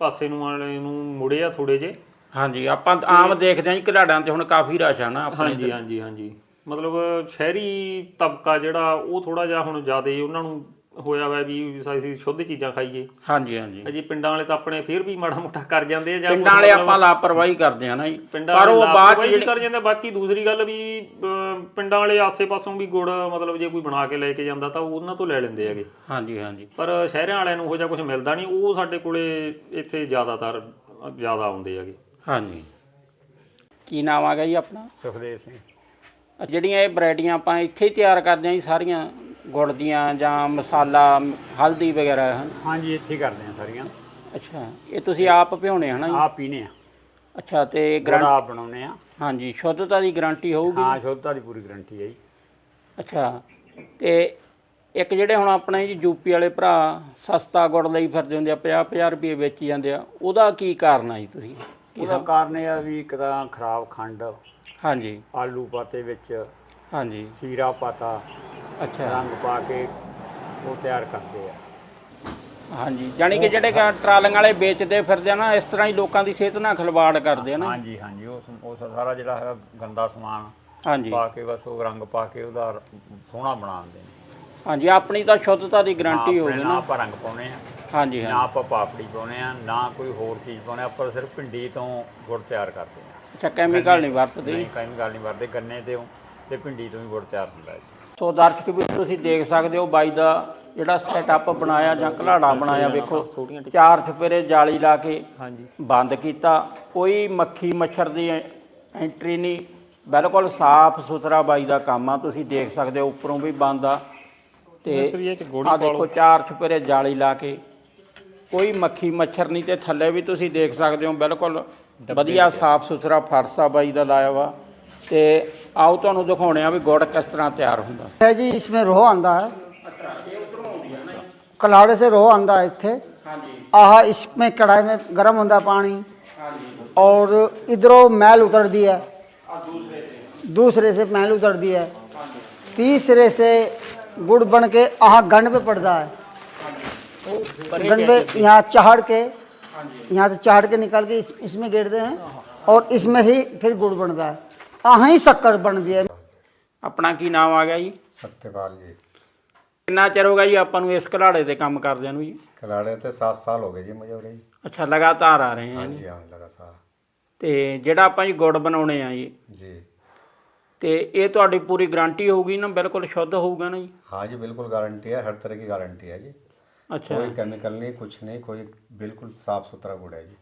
ਪਾਸੇ ਨੂੰ ਵਾਲੇ ਨੂੰ ਮੁੜੇ ਆ ਥੋੜੇ ਜੇ ਹਾਂਜੀ ਆਪਾਂ ਆਮ ਦੇਖਦੇ ਆ ਜੀ ਘਲਾੜਾਂ ਤੇ ਹੁਣ ਕਾਫੀ ਰਸ਼ ਆ ਨਾ ਆਪਣੇ ਹਾਂਜੀ ਹਾਂਜੀ ਹਾਂਜੀ। ਮਤਲਬ ਸ਼ਹਿਰੀ ਤਬਕਾ ਜਿਹੜਾ ਉਹ ਥੋੜਾ ਜਿਹਾ ਹੁਣ ਜ਼ਿਆਦਾ ਉਹਨਾਂ ਨੂੰ ਹੋਇਆ ਵਾ ਵੀ ਅਸੀਂ ਸ਼ੁੱਧ ਚੀਜ਼ਾਂ ਖਾਈਏ। ਹਾਂਜੀ ਹਾਂਜੀ। ਅਜੇ ਪਿੰਡਾਂ ਵਾਲੇ ਤਾਂ ਆਪਣੇ ਫੇਰ ਵੀ ਮਾੜਾ ਮੋਟਾ ਕਰ ਜਾਂਦੇ ਆ ਜਾਂ ਪਿੰਡਾਂ ਵਾਲੇ ਆਪਾਂ ਲਾਪਰਵਾਹੀ ਕਰਦੇ ਆ ਨਾ ਜੀ। ਪਰ ਉਹ ਬਾਅਦ ਵੀ ਕਰ ਜਾਂਦੇ ਬਾਕੀ ਦੂਸਰੀ ਗੱਲ ਵੀ ਪਿੰਡਾਂ ਵਾਲੇ ਆਸੇ-ਪਾਸੋਂ ਵੀ ਗੁੜ ਮਤਲਬ ਜੇ ਕੋਈ ਬਣਾ ਕੇ ਲੈ ਕੇ ਜਾਂਦਾ ਤਾਂ ਉਹ ਉਹਨਾਂ ਤੋਂ ਲੈ ਲੈਂਦੇ ਹੈਗੇ। ਹਾਂਜੀ ਹਾਂਜੀ। ਪਰ ਸ਼ਹਿਰਾਂ ਵਾਲਿਆਂ ਨੂੰ ਉਹ ਜਿਹਾ ਕੁਝ ਮਿਲਦਾ ਨਹੀਂ। ਉਹ ਸਾਡੇ ਕੋਲੇ ਇੱਥੇ ਜ਼ਿਆਦਾਤਰ ਜ਼ਿਆਦਾ ਆਉਂਦੇ ਹੈਗੇ। ਹਾਂਜੀ। ਕੀ ਨਾਮ ਆ ਗਿਆ ਜੀ ਆਪਣਾ? ਸੁਖਦੇਵ ਸਿੰਘ। ਜਿਹੜੀਆਂ ਇਹ ਵੈਰਾਈਟੀਆਂ ਆਪਾਂ ਇੱਥੇ ਹੀ ਤਿਆਰ ਕਰਦੇ ਆ ਜੀ ਸਾਰੀਆਂ ਗੁੜ ਦੀਆਂ ਜਾਂ ਮਸਾਲਾ ਹਲਦੀ ਵਗੈਰਾ ਹਨ ਹਾਂਜੀ ਇੱਥੇ ਹੀ ਕਰਦੇ ਆ ਸਾਰੀਆਂ। ਅੱਛਾ ਇਹ ਤੁਸੀਂ ਆਪ ਭਿਉਣੇ ਹਨਾ ਜੀ? ਆਪ ਪੀਨੇ ਆ। ਅੱਛਾ ਤੇ ਗੁੜ ਗਰੰ ਆਪ ਬਣਾਉਨੇ ਆ ਹਾਂਜੀ ਸ਼ੁੱਧਤਾ ਦੀ ਗਾਰੰਟੀ ਹੋਊਗੀ? ਹਾਂ ਸ਼ੁੱਧਤਾ ਦੀ ਪੂਰੀ ਗਰੰਟੀ ਹੈ ਜੀ। ਅੱਛਾ ਤੇ ਇੱਕ ਜਿਹੜੇ ਹੁਣ ਆਪਣੇ ਜੀ ਯੂਪੀ ਵਾਲੇ ਭਰਾ ਸਸਤਾ ਗੁੜ ਲਈ ਫਿਰਦੇ ਹੁੰਦੇ ਆ 50 50 ਰੁਪਏ ਵੇਚੀ ਜਾਂਦੇ ਆ ਉਹਦਾ ਕੀ ਕਾਰਨ ਆ ਜੀ ਤੁਸੀਂ? ਉਹਦਾ ਕਾਰਨ ਇਹ ਆ ਵੀ ਇੱਕ ਤਾਂ ਖਰਾਬ ਖੰਡ ਹਾਂਜੀ। ਆਲੂ ਪਾਤੇ ਵਿੱਚ ਹਾਂਜੀ। ਸੀਰਾ ਪਾਤਾ ਅੱਛਾ। ਰੰਗ ਪਾ ਕੇ ਉਹ ਤਿਆਰ ਕਰਦੇ ਆ। ਹਾਂਜੀ ਜਾਣੀ ਕਿ ਜਿਹੜੇ ਟਰਾਲੀਆਂ ਵਾਲੇ ਵੇਚਦੇ ਫਿਰਦੇ ਆ ਨਾ ਇਸ ਤਰ੍ਹਾਂ ਹੀ ਲੋਕਾਂ ਦੀ ਸਿਹਤ ਨਾਲ ਖਿਲਵਾੜ ਕਰਦੇ ਆ ਨਾ। ਹਾਂਜੀ ਹਾਂਜੀ ਉਹ ਸਮ- ਉਹ ਸਾਰਾ ਜਿਹੜਾ ਹੈਗਾ ਗੰਦਾ ਸਮਾਨ ਹਾਂਜੀ। ਪਾ ਕੇ ਬਸ ਉਹ ਰੰਗ ਪਾ ਕੇ ਉਹਦਾ ਰ- ਸੋਹਣਾ ਬਣਾਉਂਦੇ ਨੇ। ਹਾਂਜੀ ਆਪਣੀ ਤਾਂ ਸ਼ੁੱਧਤਾ ਦੀ ਗਾਰੰਟੀ ਆਪਣੇ ਹੋਵੇ ਨਾ ਨਾ। ਆਪਾਂ ਰੰਗ ਪਾਉਣੇ ਆ। ਹਾਂਜੀ ਨਾ ਹਾਂ ਆਪਾਂ ਪਾਪੜੀ ਪਾਉਣੇ ਆ ਨਾ ਕੋਈ ਹੋਰ ਚੀਜ਼ ਪਾਉਣੇ ਆਪਾਂ ਸਿਰਫ ਭਿੰਡੀ ਤੋਂ ਗੁੜ ਤਿਆਰ ਕਰਦੇ ਆ। ਅੱਛਾ ਕੈਮੀਕਲ ਨਹੀਂ ਵਰਤਦੇ। ਨਹੀਂ ਕੋਈ ਗੱਲ ਨਹੀਂ ਵਰਦੇ ਗੰਨੇ ਤੇ ਤੇ ਭਿੰਡੀ ਤੋਂ ਵੀ ਗੁੜ ਤਿਆਰ ਹੁੰਦਾ ਹੈ ਸੋ ਦਰਸ਼ਕ ਵੀ ਤੁਸੀਂ ਦੇਖ ਸਕਦੇ ਹੋ ਬਾਈ ਦਾ ਜਿਹੜਾ ਸੈਟਅਪ ਬਣਾਇਆ ਜਾਂ ਘਲਾੜਾ ਬਣਾਇਆ ਵੇਖੋ ਚਾਰ ਚਫੇਰੇ ਜਾਲੀ ਲਾ ਕੇ ਹਾਂਜੀ। ਬੰਦ ਕੀਤਾ ਕੋਈ ਮੱਖੀ ਮੱਛਰ ਦੀ ਐਂਟਰੀ ਨਹੀਂ ਬਿਲਕੁਲ ਸਾਫ਼ ਸੁਥਰਾ ਬਾਈ ਦਾ ਕੰਮ ਆ ਤੁਸੀਂ ਦੇਖ ਸਕਦੇ ਹੋ ਉੱਪਰੋਂ ਵੀ ਬੰਦ ਆ ਤੇ ਆ ਦੇਖੋ ਚਾਰ ਚਫੇਰੇ ਜਾਲੀ ਲਾ ਕੇ ਕੋਈ ਮੱਖੀ ਮੱਛਰ ਨਹੀਂ ਤੇ ਥੱਲੇ ਵੀ ਤੁਸੀਂ ਦੇਖ ਸਕਦੇ ਹੋ ਬਿਲਕੁਲ ਵਧੀਆ ਸਾਫ਼ ਸੁਥਰਾ ਫਰਸ਼ ਆ ਬਾਈ ਦਾ ਲਾਇਆ ਵਾ ਤੇ ਆਓ ਤੁਹਾਨੂੰ ਦਿਖਾਉਣੇ ਆ ਵੀ ਗੁੜ ਕਿਸ ਤਰ੍ਹਾਂ ਤਿਆਰ ਹੁੰਦਾ है जी इसमें रोह आंदा है कलाड़े से रोह आंदा है इत्थे आह इसमें कढ़ाई में गर्म होता पानी और इधरों मैल उतर दी है दूसरे से मैल उतर दी है तीसरे से गुड़ बन के आह गंड पे पड़ता है गंड पे यहाँ चढ़ के यहाँ से चढ़ के निकाल के इस- इसमें गिरते हैं और इसमें ही फिर गुड़ बनता है आह ही शक्कर बन दी है ਆਪਣਾ ਕੀ ਨਾਮ ਆ ਗਿਆ ਜੀ सत्यपाल जी ਕਿੰਨਾ ਚਿਰ ਹੋ ਗਿਆ ਜੀ ਆਪਾਂ ਨੂੰ ਇਸ ਘਲਾੜੇ ਤੇ ਕੰਮ ਕਰਦਿਆਂ ਨੂੰ ਜੀ खिलाड़े थे सात साल हो गए जी मुझे रही ਅੱਛਾ ਲਗਾਤਾਰ ਆ ਰਹੇ हाँ ਹਾਂ जी हाँ लगातार ਤੇ ਜਿਹੜਾ ਆਪਾਂ ਜੀ ਗੁੜ ਬਣਾਉਣੇ ਆ ਜੀ जी ਤੇ ਇਹ ਤੁਹਾਡੀ ਪੂਰੀ ਗਾਰੰਟੀ ਹੋਊਗੀ ਨਾ ਬਿਲਕੁਲ ਸ਼ੁੱਧ ਹੋਊਗਾ ਨਾ ਜੀ हाँ जी बिल्कुल गारंटी है हर तरह की गारंटी है जी ਅੱਛਾ कोई केमिकल नहीं कुछ नहीं कोई बिल्कुल साफ सुथरा गुड़ है जी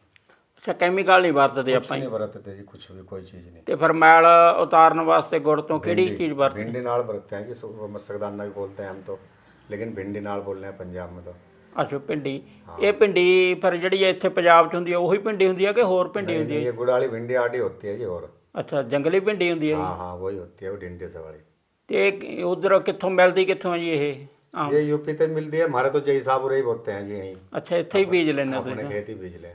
ਅੱਛਾ ਕੈਮੀਕਲ ਨਹੀਂ ਵਰਤਦੇ कुछ ਆਪਾਂ ਜੀ नहीं बरतते जी कुछ भी कोई चीज़ नहीं ਤੇ ਫਿਰ ਮੈਲ ਉਤਾਰਨ ਵਾਸਤੇ ਗੁੜ ਤੋਂ ਕਿਹੜੀ ਚੀਜ਼ ਵਰਤਦੇ भिंडी नाल बरतते हैं जी सु- मसकदाना भी बोलते हैं हम तो लेकिन भिंडी नाल बोल रहे हैं पंजाब में तो ਅੱਛਾ ਪਿੰਡੀ ਇਹ ਪਿੰਡੀ ਫਿਰ ਜਿਹੜੀ ਇੱਥੇ ਪੰਜਾਬ 'ਚ ਹੁੰਦੀ ਆ ਉਹੀ ਪਿੰਡੀ ਹੁੰਦੀ ਆ ਕਿ ਹੋਰ ਪਿੰਡੀ नहीं, ਹੁੰਦੀ नहीं, ਹੈ ये गुड़ वाली भिंडी आड़ी होती है जी और ਅੱਛਾ ਜੰਗਲੀ ਪਿੰਡੀ ਹੁੰਦੀ ਹੈ हाँ हाँ वही होती है वो भिंडी से वाली ਤੇ ਉਧਰ ਕਿੱਥੋਂ ਮਿਲਦੀ ਕਿੱਥੋਂ ਆ ਜੀ ਇਹ ਆਹ, ये यूपी से मिलती है हमारे तो जय साहब उरे ही बोलते हैं जी यहीं ਅੱਛਾ ਇੱਥੇ ਹੀ ਬੀਜ ਲੈਣਾ अपने ਤੁਸੀਂ खेती बीज लें